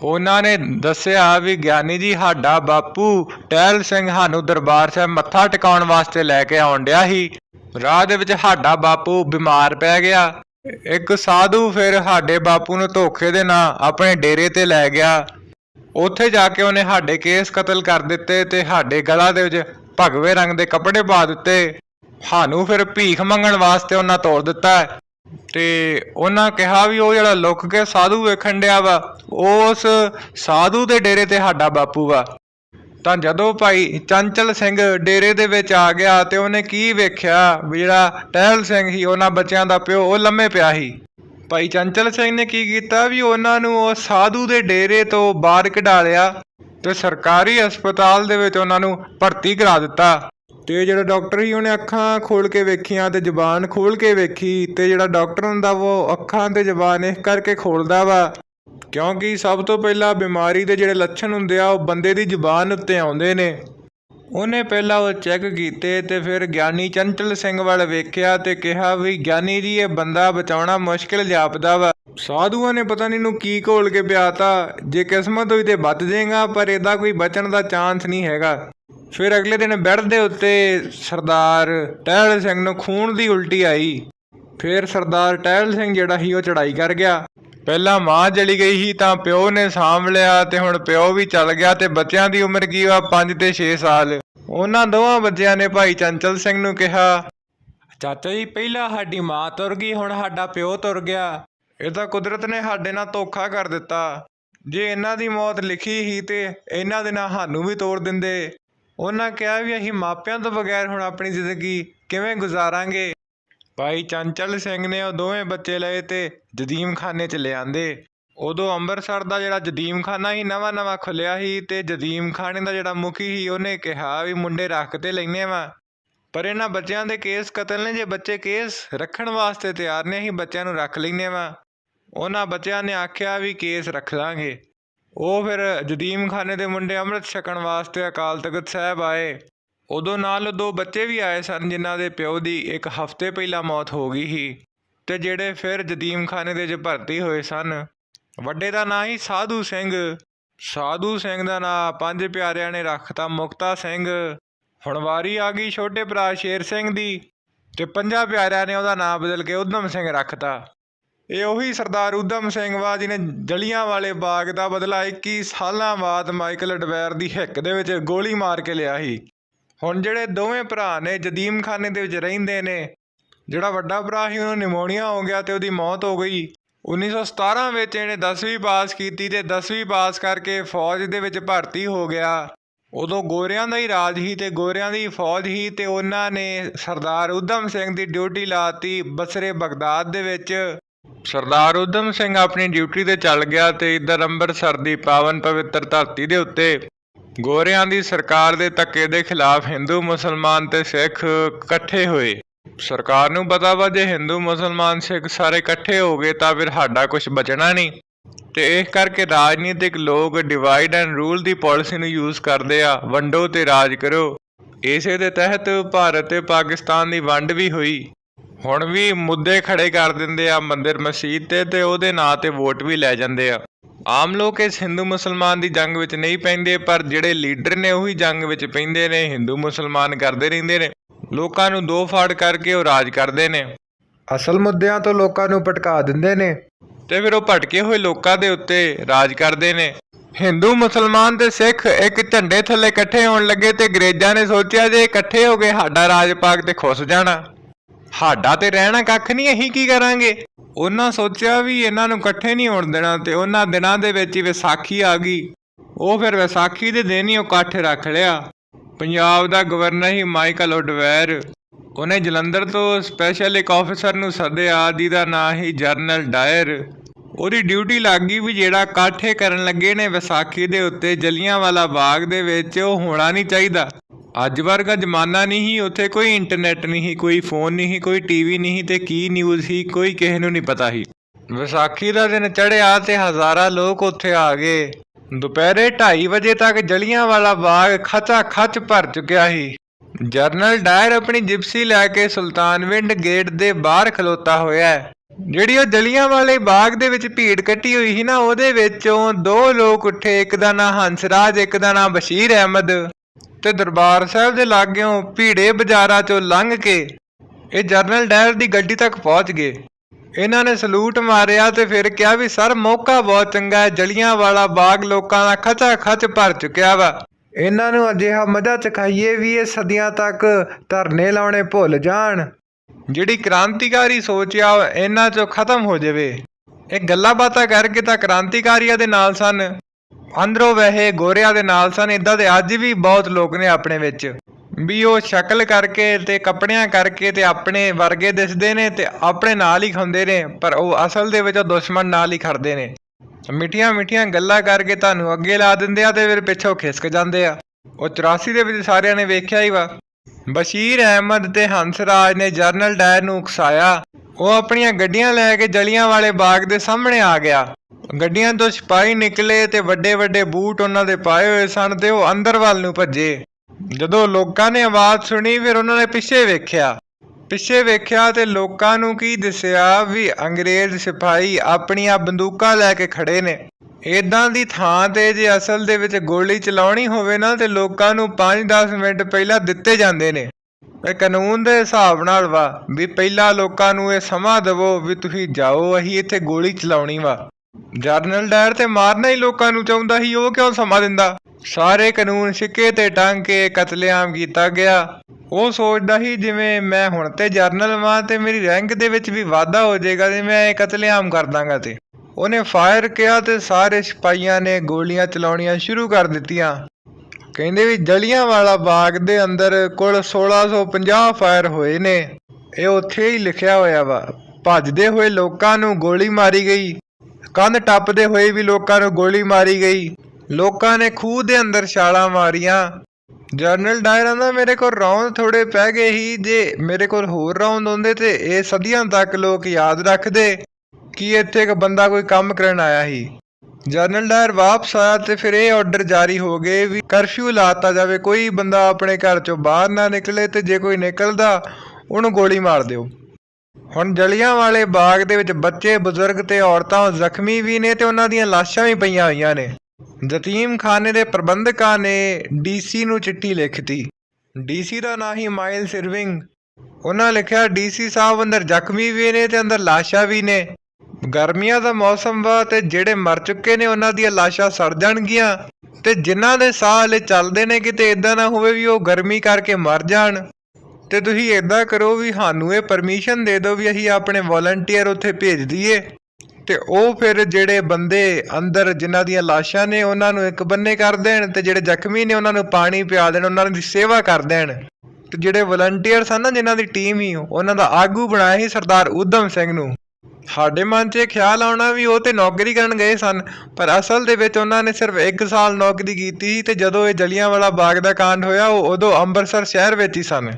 ਉਹਨਾਂ ਨੇ ਦੱਸਿਆ ਵੀ ਗਿਆਨੀ ਜੀ, ਸਾਡਾ ਬਾਪੂ ਟਹਿਲ ਸਿੰਘ ਸਾਨੂੰ ਦਰਬਾਰ ਸਾਹਿਬ ਮੱਥਾ ਟਿਕਾਉਣ ਵਾਸਤੇ ਲੈ ਕੇ ਆਉਣ ਡਿਆ ਸੀ। ਰਾਹ ਦੇ ਵਿੱਚ ਸਾਡਾ ਬਾਪੂ ਬਿਮਾਰ ਪੈ ਗਿਆ। ਇੱਕ ਸਾਧੂ ਫਿਰ ਸਾਡੇ ਬਾਪੂ ਨੂੰ ਧੋਖੇ ਦੇ ਨਾਲ ਆਪਣੇ ਡੇਰੇ ਤੇ ਲੈ ਗਿਆ। ਉੱਥੇ ਜਾ ਕੇ ਉਹਨੇ ਸਾਡੇ ਕੇਸ ਕਤਲ ਕਰ ਦਿੱਤੇ ਤੇ ਸਾਡੇ ਗਲਾ ਦੇ ਵਿੱਚ ਭਗਵੇ ਰੰਗ ਦੇ ਕੱਪੜੇ ਪਾ ਦਿੱਤੇ। ਸਾਨੂੰ ਫਿਰ ਭੀਖ ਮੰਗਣ ਵਾਸਤੇ ਉਹਨਾਂ ਤੋੜ ਦਿੱਤਾ। ਤੇ ਉਹਨਾਂ ਕਿਹਾ ਵੀ ਉਹ ਜਿਹੜਾ ਲੁੱਕ ਕੇ ਸਾਧੂ ਵੇਖਣ ਡਿਆ ਵਾ ਉਸ ਸਾਧੂ ਦੇ ਡੇਰੇ ਤੇ ਸਾਡਾ ਬਾਪੂ ਵਾ। ਤਾਂ ਜਦੋਂ ਭਾਈ ਚੰਚਲ ਸਿੰਘ ਡੇਰੇ ਦੇ ਵਿੱਚ ਆ ਗਿਆ ਤੇ ਉਹਨੇ ਕੀ ਵੇਖਿਆ ਵੀ ਜਿਹੜਾ ਟਹਿਲ ਸਿੰਘ ਸੀ, ਉਹਨਾਂ ਬੱਚਿਆਂ ਦਾ ਪਿਓ, ਉਹ ਲੰਮੇ ਪਿਆ ਸੀ। ਭਾਈ ਚੰਚਲ ਸਿੰਘ ਨੇ ਕੀ ਕੀਤਾ ਵੀ ਉਹਨਾਂ ਨੂੰ ਉਹ ਸਾਧੂ ਦੇ ਡੇਰੇ ਤੋਂ ਬਾਹਰ ਕਢਾ ਲਿਆ ਤੇ ਸਰਕਾਰੀ ਹਸਪਤਾਲ ਦੇ ਵਿੱਚ ਉਹਨਾਂ ਨੂੰ ਭਰਤੀ ਕਰਾ ਦਿੱਤਾ। ਤੇ ਜਿਹੜਾ ਡਾਕਟਰ ਸੀ, ਉਹਨੇ ਅੱਖਾਂ ਖੋਲ ਕੇ ਵੇਖੀਆਂ ਤੇ ਜ਼ੁਬਾਨ ਖੋਲ ਕੇ ਵੇਖੀ ਤੇ ਜਿਹੜਾ ਡਾਕਟਰ ਹੁੰਦਾ ਉਹ ਅੱਖਾਂ ਤੇ ਜ਼ੁਬਾਨ ਇਸ ਕਰਕੇ ਖੋਲਦਾ ਵਾ। ਕਿਉਂਕਿ ਸਭ ਤੋਂ ਪਹਿਲਾਂ ਬਿਮਾਰੀ ਦੇ ਜਿਹੜੇ ਲੱਛਣ ਹੁੰਦੇ ਆ, ਉਹ ਬੰਦੇ ਦੀ ਜ਼ੁਬਾਨ ਉੱਤੇ ਆਉਂਦੇ ਨੇ। ਉਹਨੇ ਪਹਿਲਾਂ ਉਹ ਚੈੱਕ ਕੀਤੇ ਤੇ ਫਿਰ ਗਿਆਨੀ ਚੰਚਲ ਸਿੰਘ ਵੱਲ ਵੇਖਿਆ ਤੇ ਕਿਹਾ ਵੀ, ਗਿਆਨੀ ਜੀ, ਇਹ ਬੰਦਾ ਬਚਾਉਣਾ ਮੁਸ਼ਕਿਲ ਜਾਪਦਾ ਵਾ। ਸਾਧੂਆਂ ਨੇ ਪਤਾ ਨਹੀਂ ਨੂੰ ਕੀ ਘੋਲ ਕੇ ਪਿਆਤਾ। ਜੇ ਕਿਸਮਤ ਹੋਈ ਤੇ ਬਚ ਜਾਏਗਾ ਪਰ ਇਹਦਾ ਕੋਈ ਬਚਣ ਦਾ ਚਾਂਸ ਨਹੀਂ ਹੈਗਾ। ਫਿਰ ਅਗਲੇ ਦਿਨ ਬੈੱਡ ਦੇ ਉੱਤੇ ਸਰਦਾਰ ਟਹਿਲ ਸਿੰਘ ਨੂੰ ਖੂਨ ਦੀ ਉਲਟੀ ਆਈ। ਫਿਰ ਸਰਦਾਰ ਟਹਿਲ ਸਿੰਘ ਜਿਹੜਾ ਸੀ ਉਹ ਚੜਾਈ ਕਰ ਗਿਆ। ਪਹਿਲਾਂ ਮਾਂ ਜਲੀ ਗਈ ਸੀ ਤਾਂ ਪਿਓ ਨੇ ਸਾਂਭ ਲਿਆ ਤੇ ਹੁਣ ਪਿਓ ਵੀ ਚੱਲ ਗਿਆ ਤੇ ਬੱਚਿਆਂ ਦੀ ਉਮਰ ਕੀ ਵਾ 5 ਤੇ 6 ਸਾਲ। ਉਹਨਾਂ ਦੋਵਾਂ ਬੱਚਿਆਂ ਨੇ ਭਾਈ ਚੰਚਲ ਸਿੰਘ ਨੂੰ ਕਿਹਾ ਚਾਚਾ ਜੀ ਪਹਿਲਾਂ ਸਾਡੀ ਮਾਂ ਤੁਰ ਗਈ ਹੁਣ ਸਾਡਾ ਪਿਓ ਤੁਰ ਗਿਆ। ਇਹ ਤਾਂ ਕੁਦਰਤ ਨੇ ਸਾਡੇ ਨਾਲ ਧੋਖਾ ਕਰ ਦਿੱਤਾ। ਜੇ ਇਹਨਾਂ ਦੀ ਮੌਤ ਲਿਖੀ ਹੀ ਤੇ ਇਹਨਾਂ ਦੇ ਨਾਲ ਸਾਨੂੰ ਵੀ ਤੋੜ ਦਿੰਦੇ। ਉਹਨਾਂ ਕਿਹਾ ਵੀ ਅਸੀਂ ਮਾਪਿਆਂ ਤੋਂ ਬਗੈਰ ਹੁਣ ਆਪਣੀ ਜ਼ਿੰਦਗੀ ਕਿਵੇਂ ਗੁਜ਼ਾਰਾਂਗੇ। ਭਾਈ ਚੰਚਲ ਸਿੰਘ ਨੇ ਉਹ ਦੋਵੇਂ ਬੱਚੇ ਲਏ ਤੇ ਜਦੀਮਖਾਨੇ ਚ ਲਿਆਂਦੇ। ਉਦੋਂ ਅੰਮ੍ਰਿਤਸਰ ਦਾ ਜਿਹੜਾ ਜਦੀਮਖਾਨਾ ਹੀ ਨਵਾਂ ਨਵਾਂ ਖੁੱਲਿਆ ਸੀ ਤੇ ਜਦੀਮਖਾਨੇ ਦਾ ਜਿਹੜਾ ਮੁਖੀ ਸੀ, ਉਹਨੇ ਕਿਹਾ ਵੀ ਮੁੰਡੇ ਰੱਖ ਤੇ ਲੈਨੇ ਵਾ ਪਰ ਇਹਨਾਂ ਬੱਚਿਆਂ ਦੇ ਕੇਸ ਕਤਲ ਨੇ, ਜੇ ਬੱਚੇ ਕੇਸ ਰੱਖਣ ਵਾਸਤੇ ਤਿਆਰ ਨੇ, ਅਸੀਂ ਬੱਚਿਆਂ ਨੂੰ ਰੱਖ ਲੈਨੇ ਵਾ ਉਹਨਾਂ ਬੱਚਿਆਂ ਨੇ ਆਖਿਆ ਵੀ ਕੇਸ ਰੱਖ ਲਾਂਗੇ। ਉਹ ਫਿਰ ਜਦੀਮਖਾਨੇ ਦੇ ਮੁੰਡੇ ਅੰਮ੍ਰਿਤ ਛਕਣ ਵਾਸਤੇ ਅਕਾਲ ਤਖਤ ਸਾਹਿਬ ਆਏ। ਉਦੋਂ ਨਾਲ ਦੋ ਬੱਚੇ ਵੀ ਆਏ ਸਨ, ਜਿਨ੍ਹਾਂ ਦੇ ਪਿਓ ਦੀ ਇੱਕ ਹਫ਼ਤੇ ਪਹਿਲਾਂ ਮੌਤ ਹੋ ਗਈ ਸੀ ਤੇ ਜਿਹੜੇ ਫਿਰ ਜਦੀਮਖਾਨੇ ਦੇ 'ਚ ਭਰਤੀ ਹੋਏ ਸਨ। ਵੱਡੇ ਦਾ ਨਾਂ ਹੀ ਸਾਧੂ ਸਿੰਘ। ਸਾਧੂ ਸਿੰਘ ਦਾ ਨਾਂ ਪੰਜ ਪਿਆਰਿਆਂ ਨੇ ਰੱਖਤਾ ਮੁਕਤਾ ਸਿੰਘ। ਹੁਣ ਵਾਰੀ ਆ ਗਈ ਛੋਟੇ ਭਰਾ ਸ਼ੇਰ ਸਿੰਘ ਦੀ ਤੇ ਪੰਜਾਂ ਪਿਆਰਿਆਂ ਨੇ ਉਹਦਾ ਨਾਂ ਬਦਲ ਕੇ ਉਧਮ ਸਿੰਘ ਰੱਖਤਾ। ਇਹ ਉਹੀ ਸਰਦਾਰ ਊਧਮ ਸਿੰਘ ਵਾ ਜਿਹਨੇ ਜਲੀਆਂ ਵਾਲੇ ਬਾਗ ਦਾ ਬਦਲਾ 21 ਸਾਲਾਂ ਬਾਅਦ ਮਾਈਕਲ ਅਡਵੈਰ ਦੀ ਹਿੱਕ ਦੇ ਵਿੱਚ ਗੋਲੀ ਮਾਰ ਕੇ ਲਿਆ ਸੀ। ਹੁਣ ਜਿਹੜੇ ਦੋਵੇਂ ਭਰਾ ਨੇ ਜਦੀਮਖਾਨੇ ਦੇ ਵਿੱਚ ਰਹਿੰਦੇ ਨੇ, ਜਿਹੜਾ ਵੱਡਾ ਭਰਾ ਸੀ, ਉਹਨੂੰ ਨਿਮੋਨੀਆ ਹੋ ਗਿਆ ਤੇ ਉਹਦੀ ਮੌਤ ਹੋ ਗਈ। 1917 ਵਿੱਚ ਇਹਨੇ 10ਵੀਂ ਪਾਸ ਕੀਤੀ ਤੇ 10ਵੀਂ ਪਾਸ ਕਰਕੇ ਫੌਜ ਦੇ ਵਿੱਚ ਭਰਤੀ ਹੋ ਗਿਆ। ਉਦੋਂ ਗੋਰਿਆਂ ਦਾ ਹੀ ਰਾਜ ਸੀ ਤੇ ਗੋਰਿਆਂ ਦੀ ਫੌਜ ਸੀ ਤੇ ਉਹਨਾਂ ਨੇ ਸਰਦਾਰ ਉਧਮ ਸਿੰਘ ਦੀ ਡਿਊਟੀ ਲਾਤੀ ਬਸਰੇ ਬਗਦਾਦ ਦੇ ਵਿੱਚ। ਸਰਦਾਰ ਉਧਮ ਸਿੰਘ ਆਪਣੀ ਡਿਊਟੀ ਤੇ ਚੱਲ ਗਿਆ ਤੇ ਇੱਧਰ ਅੰਮ੍ਰਿਤਸਰ ਦੀ ਪਾਵਨ ਪਵਿੱਤਰ ਧਰਤੀ ਦੇ ਉੱਤੇ ਗੋਰਿਆਂ ਦੀ ਸਰਕਾਰ ਦੇ ਧੱਕੇ ਦੇ ਖਿਲਾਫ ਹਿੰਦੂ, ਮੁਸਲਮਾਨ ਤੇ ਸਿੱਖ ਇਕੱਠੇ ਹੋਏ। ਸਰਕਾਰ ਨੂੰ ਪਤਾ ਵਾ ਜੇ ਹਿੰਦੂ, ਮੁਸਲਮਾਨ, ਸਿੱਖ ਸਾਰੇ ਇਕੱਠੇ ਹੋ ਗਏ ਤਾਂ ਫਿਰ ਸਾਡਾ ਕੁਝ ਬਚਣਾ ਨਹੀਂ। ਤੇ ਇਸ ਕਰਕੇ ਰਾਜਨੀਤਿਕ ਲੋਕ ਡਿਵਾਈਡ ਐਂਡ ਰੂਲ ਦੀ ਪਾਲਿਸੀ ਨੂੰ ਯੂਜ਼ ਕਰਦੇ ਆ, ਵੰਡੋ ਤੇ ਰਾਜ ਕਰੋ। ਇਸੇ ਦੇ ਤਹਿਤ ਭਾਰਤ ਤੇ ਪਾਕਿਸਤਾਨ ਦੀ ਵੰਡ ਵੀ ਹੋਈ। ਹੁਣ ਵੀ ਮੁੱਦੇ ਖੜੇ ਕਰ ਦਿੰਦੇ ਆ ਮੰਦਿਰ ਮਸਜਿਦ ਤੇ ਤੇ ਉਹਦੇ ਨਾਂ ਤੇ ਵੋਟ ਵੀ ਲੈ ਜਾਂਦੇ ਆ। ਆਮ ਲੋਕ ਇਸ ਹਿੰਦੂ ਮੁਸਲਮਾਨ ਦੀ ਜੰਗ ਵਿੱਚ ਨਹੀਂ ਪੈਂਦੇ ਪਰ ਜਿਹੜੇ ਲੀਡਰ ਨੇ ਉਹੀ ਜੰਗ ਵਿੱਚ ਪੈਂਦੇ ਨੇ ਹਿੰਦੂ ਮੁਸਲਮਾਨ ਕਰਦੇ ਰਹਿੰਦੇ ਨੇ। ਲੋਕਾਂ ਨੂੰ ਦੋ ਫਾੜ ਕਰਕੇ ਉਹ ਰਾਜ ਕਰਦੇ ਨੇ। ਅਸਲ ਮੁੱਦਿਆਂ ਤੋਂ ਲੋਕਾਂ ਨੂੰ ਭਟਕਾ ਦਿੰਦੇ ਨੇ। ਤੇ ਫਿਰ ਉਹ ਭਟਕੇ ਹੋਏ ਲੋਕਾਂ ਦੇ ਉੱਤੇ ਰਾਜ ਕਰਦੇ ਨੇ। ਹਿੰਦੂ ਮੁਸਲਮਾਨ ਤੇ ਸਿੱਖ ਇੱਕ ਝੰਡੇ ਥੱਲੇ ਇਕੱਠੇ ਹੋਣ ਲੱਗੇ ਤੇ ਅੰਗਰੇਜ਼ਾਂ ਨੇ ਸੋਚਿਆ ਜੇ ਇਕੱਠੇ ਹੋ ਗਏ ਸਾਡਾ ਰਾਜ ਪਾਕ ਤੇ ਖੁੱਸ ਜਾਣਾ। ਸਾਡਾ ਤੇ ਰਹਿਣਾ ਕੱਖ ਨਹੀਂ, ਅਸੀਂ ਕੀ ਕਰਾਂਗੇ? ਉਹਨਾਂ ਸੋਚਿਆ ਵੀ ਇਹਨਾਂ ਨੂੰ ਇਕੱਠੇ ਨਹੀਂ ਹੋਣ ਦੇਣਾ ਤੇ ਉਹਨਾਂ ਦਿਨਾਂ ਦੇ ਵਿੱਚ ਹੀ ਵਿਸਾਖੀ ਆ ਗਈ। ਉਹ ਫਿਰ ਵਿਸਾਖੀ ਦੇ ਦਿਨ ਹੀ ਉਹ ਇਕੱਠ ਰੱਖ ਲਿਆ। ਪੰਜਾਬ ਦਾ ਗਵਰਨਰ ਹੀ ਮਾਈਕਲ ਓਡਵੈਰ। ਉਹਨੇ ਜਲੰਧਰ ਤੋਂ ਸਪੈਸ਼ਲ ਇੱਕ ਆਫੀਸਰ ਨੂੰ ਸੱਦਿਆ ਜਿਹਦਾ ਨਾਂ ਹੀ ਜਰਨਲ ਡਾਇਰ। ਉਹਦੀ ਡਿਊਟੀ ਲੱਗ ਗਈ ਵੀ ਜਿਹੜਾ ਇਕੱਠੇ ਕਰਨ ਲੱਗੇ ਨੇ ਵਿਸਾਖੀ ਦੇ ਉੱਤੇ ਜਲੀਆਂਵਾਲਾ ਬਾਗ ਦੇ ਵਿੱਚ, ਉਹ ਹੋਣਾ ਨਹੀਂ ਚਾਹੀਦਾ। ਅੱਜ ਵਰਗਾ ਜ਼ਮਾਨਾ ਨਹੀਂ ਸੀ, ਉੱਥੇ ਕੋਈ ਇੰਟਰਨੈਟ ਨਹੀਂ ਕੋਈ ਫੋਨ ਨਹੀਂ ਸੀ, ਕੋਈ ਟੀਵੀ ਨਹੀਂ ਤੇ ਕੀ ਨਿਊਜ਼ ਸੀ, ਕੋਈ ਕਿਸੇ ਨੂੰ ਨਹੀਂ ਪਤਾ ਸੀ। ਵਿਸਾਖੀ ਦਾ ਦਿਨ ਚੜਿਆ ਤੇ ਹਜ਼ਾਰਾਂ ਲੋਕ ਉੱਥੇ ਆ ਗਏ। ਦੁਪਹਿਰੇ 2:30 ਵਜੇ ਤੱਕ ਜਲੀਆਂ ਵਾਲਾ ਬਾਗ ਖਚਾ ਖਚ ਭਰ ਚੁੱਕਿਆ ਸੀ। ਜਰਨਲ ਡਾਇਰ ਆਪਣੀ ਜਿਪਸੀ ਲੈ ਕੇ ਸੁਲਤਾਨਵਿੰਡ ਗੇਟ ਦੇ ਬਾਹਰ ਖਲੋਤਾ ਹੋਇਆ ਹੈ। ਜਿਹੜੀ ਉਹ ਜਲੀਆਂ ਵਾਲੇ ਬਾਗ ਦੇ ਵਿੱਚ ਭੀੜ ਕੱਟੀ ਹੋਈ ਸੀ ਨਾ, ਉਹਦੇ ਵਿੱਚੋਂ ਦੋ ਲੋਕ ਉੱਠੇ, ਇੱਕ ਦਾ ਨਾਂ ਹੰਸਰਾਜ, ਇੱਕ ਦਾ ਨਾਂ ਬਸ਼ੀਰ ਅਹਿਮਦ। ਤੇ ਦਰਬਾਰ ਸਾਹਿਬ ਦੇ ਲਾਗਿਓਂ ਭੀੜੇ ਬਾਜ਼ਾਰਾਂ ਚੋਂ ਲੰਘ ਕੇ ਇਹ ਜਰਨਲ ਡਾਇਰ ਦੀ ਗੱਡੀ ਤੱਕ ਪਹੁੰਚ ਗਏ। ਇਹਨਾਂ ਨੇ ਸਲੂਟ ਮਾਰਿਆ ਤੇ ਫਿਰ ਕਿਹਾ ਵੀ, ਸਰ, ਮੌਕਾ ਬਹੁਤ ਚੰਗਾ ਹੈ, ਜਲੀਆਂ ਵਾਲਾ ਬਾਗ ਲੋਕਾਂ ਦਾ ਖਚਾ ਖਚ ਭਰ ਚੁੱਕਿਆ ਵਾ। ਇਹਨਾਂ ਨੂੰ ਅਜਿਹਾ ਮਜ਼ਾ ਚਖਾਈਏ ਵੀ ਇਹ ਸਦੀਆਂ ਤੱਕ ਧਰਨੇ ਲਾਉਣੇ ਭੁੱਲ ਜਾਣ। ਜਿਹੜੀ ਕ੍ਰਾਂਤੀਕਾਰੀ ਸੋਚ ਆ ਇਹਨਾਂ ਚੋਂ ਖਤਮ ਹੋ ਜਾਵੇ। ਇਹ ਗੱਲਾਂ ਬਾਤਾਂ ਕਰਕੇ ਤਾਂ ਕ੍ਰਾਂਤੀਕਾਰੀਆਂ ਦੇ ਨਾਲ ਸਨ। ਅੰਦਰੋਂ ਵੈਸੇ ਗੋਰਿਆਂ ਦੇ ਨਾਲ ਸਨ ਇਦਾਂ ਦੇ ਅੱਜ ਵੀ ਬਹੁਤ ਲੋਕ ਨੇ ਆਪਣੇ ਵਿੱਚ। ਵੀ ਉਹ ਸ਼ਕਲ ਕਰਕੇ ਤੇ ਕੱਪੜਿਆਂ ਕਰਕੇ ਤੇ ਆਪਣੇ ਵਰਗੇ ਦਿਸਦੇ ਨੇ ਤੇ ਆਪਣੇ ਨਾਲ ਹੀ ਖਾਂਦੇ ਨੇ, ਪਰ ਉਹ ਅਸਲ ਦੇ ਵਿੱਚ ਉਹ ਦੁਸ਼ਮਣ ਨਾਲ ਹੀ ਖੜਦੇ ਨੇ। ਮਿੱਠੀਆਂ ਮਿੱਠੀਆਂ ਗੱਲਾਂ ਕਰਕੇ ਤੁਹਾਨੂੰ ਅੱਗੇ ਲਾ ਦਿੰਦੇ ਆ ਤੇ ਫਿਰ ਪਿੱਛੋਂ ਖਿਸਕ ਜਾਂਦੇ ਆ। ਉਹ 84 ਦੇ ਵਿੱਚ ਸਾਰਿਆਂ ਨੇ ਵੇਖਿਆ ਹੀ ਵਾ। ਬਸ਼ੀਰ ਅਹਿਮਦ ਤੇ ਹੰਸਰਾਜ ਨੇ ਜਰਨਲ ਡਾਇਰ ਨੂੰ ਉਕਸਾਇਆ। ਉਹ ਆਪਣੀਆਂ ਗੱਡੀਆਂ ਲੈ ਕੇ ਜਲੀਆਂ ਵਾਲੇ ਬਾਗ ਦੇ ਸਾਹਮਣੇ ਆ ਗਿਆ। ਗੱਡੀਆਂ ਤੋਂ ਸਿਪਾਹੀ ਨਿਕਲੇ ਤੇ ਵੱਡੇ ਵੱਡੇ ਬੂਟ ਉਹਨਾਂ ਦੇ ਪਾਏ ਹੋਏ ਸਨ ਤੇ ਉਹ ਅੰਦਰ ਵੱਲ ਨੂੰ ਭੱਜੇ। ਜਦੋਂ ਲੋਕਾਂ ਨੇ ਆਵਾਜ਼ ਸੁਣੀ, ਫਿਰ ਉਹਨਾਂ ਨੇ ਪਿੱਛੇ ਵੇਖਿਆ। ਪਿੱਛੇ ਵੇਖਿਆ ਤੇ ਲੋਕਾਂ ਨੂੰ ਕੀ ਦਿਸਿਆ ਵੀ ਅੰਗਰੇਜ਼ ਸਿਪਾਹੀ ਆਪਣੀਆਂ ਬੰਦੂਕਾਂ ਲੈ ਕੇ ਖੜੇ ਨੇ। ਇਦਾਂ ਦੀ ਥਾਂ ਤੇ ਜੇ ਅਸਲ ਦੇ ਵਿੱਚ ਗੋਲੀ ਚਲਾਉਣੀ ਹੋਵੇ ਨਾ, ਤੇ ਲੋਕਾਂ ਨੂੰ 5-10 ਮਿੰਟ ਪਹਿਲਾਂ ਦਿੱਤੇ ਜਾਂਦੇ ਨੇ। ਇਹ ਕਾਨੂੰਨ ਦੇ ਹਿਸਾਬ ਨਾਲ ਵਾ ਵੀ ਪਹਿਲਾਂ ਲੋਕਾਂ ਨੂੰ ਇਹ ਸਮਾਂ ਦੇਵੋ ਵੀ ਤੁਸੀਂ ਜਾਓ, ਅਸੀਂ ਇੱਥੇ ਗੋਲੀ ਚਲਾਉਣੀ ਵਾ। ਜਰਨਲ ਡਾਇਰ ਤੇ ਮਾਰਨਾ ਹੀ ਲੋਕਾਂ ਨੂੰ ਚਾਹੁੰਦਾ ਸੀ, ਉਹ ਕਿਉਂ ਸਮਾਂ ਦਿੰਦਾ? ਸਾਰੇ ਕਾਨੂੰਨ ਸਿੱਕੇ ਤੇ ਟੰਗ ਕੇ ਕਤਲੇਆਮ ਕੀਤਾ ਗਿਆ। ਉਹ ਸੋਚਦਾ ਸੀ ਜਿਵੇਂ ਮੈਂ ਹੁਣ ਤੇ ਜਰਨਲ ਵਾਂ ਤੇ ਮੇਰੀ ਰੈਂਕ ਦੇ ਵਿੱਚ ਵੀ ਵਾਧਾ ਹੋ ਜਾਏਗਾ ਤੇ ਮੈਂ ਇਹ ਕਤਲੇਆਮ ਕਰ ਦਾਂਗਾ ਤੇ। ਉਹਨੇ ਫਾਇਰ ਕਿਹਾ ਤੇ ਸਾਰੇ ਸਿਪਾਹੀਆਂ ਨੇ ਗੋਲੀਆਂ ਚਲਾਉਣੀਆਂ ਸ਼ੁਰੂ ਕਰ ਦਿੱਤੀਆਂ। ਕਹਿੰਦੇ ਵੀ ਜਲੀਆਂ ਵਾਲਾ ਬਾਗ ਦੇ ਅੰਦਰ ਕੁੱਲ 1650 ਫਾਇਰ ਹੋਏ ਨੇ। ਇਹ ਉੱਥੇ ਹੀ ਲਿਖਿਆ ਹੋਇਆ ਵਾ। ਭੱਜਦੇ ਹੋਏ ਲੋਕਾਂ ਨੂੰ ਗੋਲੀ ਮਾਰੀ ਗਈ। ਕੰਧ ਟੱਪਦੇ ਹੋਏ ਵੀ ਲੋਕਾਂ ਨੂੰ ਗੋਲੀ ਮਾਰੀ ਗਈ। ਲੋਕਾਂ ਨੇ ਖੂਹ ਦੇ ਅੰਦਰ ਛਾਲਾਂ ਮਾਰੀਆਂ। ਜਰਨਲ ਡਾਇਰਾਂ ਦਾ ਮੇਰੇ ਕੋਲ ਰੌਂਦ ਥੋੜੇ ਪੈ ਗਏ ਸੀ। ਜੇ ਮੇਰੇ ਕੋਲ ਹੋਰ ਰੌਂਦ ਹੁੰਦੇ ਤੇ ਇਹ ਸਦੀਆਂ ਤੱਕ ਲੋਕ ਯਾਦ ਰੱਖਦੇ। ਕਿ ਇੱਥੇ ਇੱਕ ਬੰਦਾ ਕੋਈ ਕੰਮ ਕਰਨ ਆਇਆ ਸੀ? ਜਨਰਲ ਡਾਇਰ ਵਾਪਸ ਆਇਆ ਤੇ ਫਿਰ ਇਹ ਆਰਡਰ ਜਾਰੀ ਹੋ ਗਏ ਵੀ ਕਰਫਿਊ ਲਾਤਾ ਜਾਵੇ, ਕੋਈ ਬੰਦਾ ਆਪਣੇ ਘਰ ਚੋਂ ਬਾਹਰ ਨਾ ਨਿਕਲੇ ਤੇ ਜੇ ਕੋਈ ਨਿਕਲਦਾ, ਉਹਨੂੰ ਗੋਲੀ ਮਾਰ ਦਿਓ। ਹੁਣ ਜਲੀਆਂ ਵਾਲੇ ਬਾਗ ਦੇ ਵਿੱਚ ਬੱਚੇ, ਬਜ਼ੁਰਗ ਤੇ ਔਰਤਾਂ ਜ਼ਖਮੀ ਵੀ ਨੇ ਤੇ ਉਹਨਾਂ ਦੀਆਂ ਲਾਸ਼ਾਂ ਵੀ ਪਈਆਂ ਹੋਈਆਂ ਨੇ। ਯਤੀਮਖਾਨੇ ਦੇ ਪ੍ਰਬੰਧਕਾਂ ਨੇ ਡੀਸੀ ਨੂੰ ਚਿੱਠੀ ਲਿਖਤੀ। ਡੀਸੀ ਦਾ ਨਾਂ ਹੀ ਮਾਈਲ ਸਿਰਵਿੰਗ। ਉਹਨਾਂ ਲਿਖਿਆ ਡੀਸੀ ਸਾਹਿਬ ਅੰਦਰ ਜ਼ਖਮੀ ਵੀ ਨੇ ਤੇ ਅੰਦਰ ਲਾਸ਼ਾਂ ਵੀ ਨੇ। ਗਰਮੀਆਂ ਦਾ ਮੌਸਮ ਵਾ ਤੇ ਜਿਹੜੇ ਮਰ ਚੁੱਕੇ ਨੇ, ਉਹਨਾਂ ਦੀਆਂ ਲਾਸ਼ਾਂ ਸੜ ਜਾਣਗੀਆਂ। ਤੇ ਜਿਨ੍ਹਾਂ ਦੇ ਸਾਹ ਹਲੇ ਚੱਲਦੇ ਨੇ, ਕਿਤੇ ਇਦਾਂ ਨਾ ਹੋਵੇ ਵੀ ਉਹ ਗਰਮੀ ਕਰਕੇ ਮਰ ਜਾਣ। ਤੇ ਤੁਸੀਂ ਇਦਾਂ ਕਰੋ ਵੀ ਸਾਨੂੰ ਇਹ ਪਰਮਿਸ਼ਨ ਦੇ ਦਿਓ ਵੀ ਅਸੀਂ ਆਪਣੇ ਵਲੰਟੀਅਰ ਉੱਥੇ ਭੇਜ ਦਈਏ। ਤੇ ਉਹ ਫਿਰ ਜਿਹੜੇ ਬੰਦੇ ਅੰਦਰ ਜਿਨ੍ਹਾਂ ਦੀਆਂ ਲਾਸ਼ਾਂ ਨੇ, ਉਹਨਾਂ ਨੂੰ ਇੱਕ ਬੰਨੇ ਕਰ ਦੇਣ ਤੇ ਜਿਹੜੇ ਜ਼ਖਮੀ ਨੇ, ਉਹਨਾਂ ਨੂੰ ਪਾਣੀ ਪਿਆ ਦੇਣ, ਉਹਨਾਂ ਦੀ ਸੇਵਾ ਕਰ ਦੇਣ। ਤੇ ਜਿਹੜੇ ਵਲੰਟੀਅਰ ਸਨ ਨਾ, ਜਿਨ੍ਹਾਂ ਦੀ ਟੀਮ ਹੀ ਉਹਨਾਂ ਦਾ ਆਗੂ ਬਣਾਇਆ ਸੀ ਸਰਦਾਰ ਉਦਮ ਸਿੰਘ ਨੂੰ। ਸਾਡੇ ਮਨ 'ਚ ਇਹ ਖਿਆਲ ਆਉਣਾ ਵੀ ਉਹ ਤੇ ਨੌਕਰੀ ਕਰਨ ਗਏ ਸਨ, ਪਰ ਅਸਲ ਦੇ ਵਿੱਚ ਉਹਨਾਂ ਨੇ ਸਿਰਫ 1 ਸਾਲ ਨੌਕਰੀ ਕੀਤੀ ਤੇ ਜਦੋਂ ਇਹ ਜਲੀਆਂਵਾਲਾ ਬਾਗ ਦਾ ਕਾਂਡ ਹੋਇਆ, ਉਹ ਉਦੋਂ ਅੰਮ੍ਰਿਤਸਰ ਸ਼ਹਿਰ ਵਿੱਚ ਹੀ ਸਨ।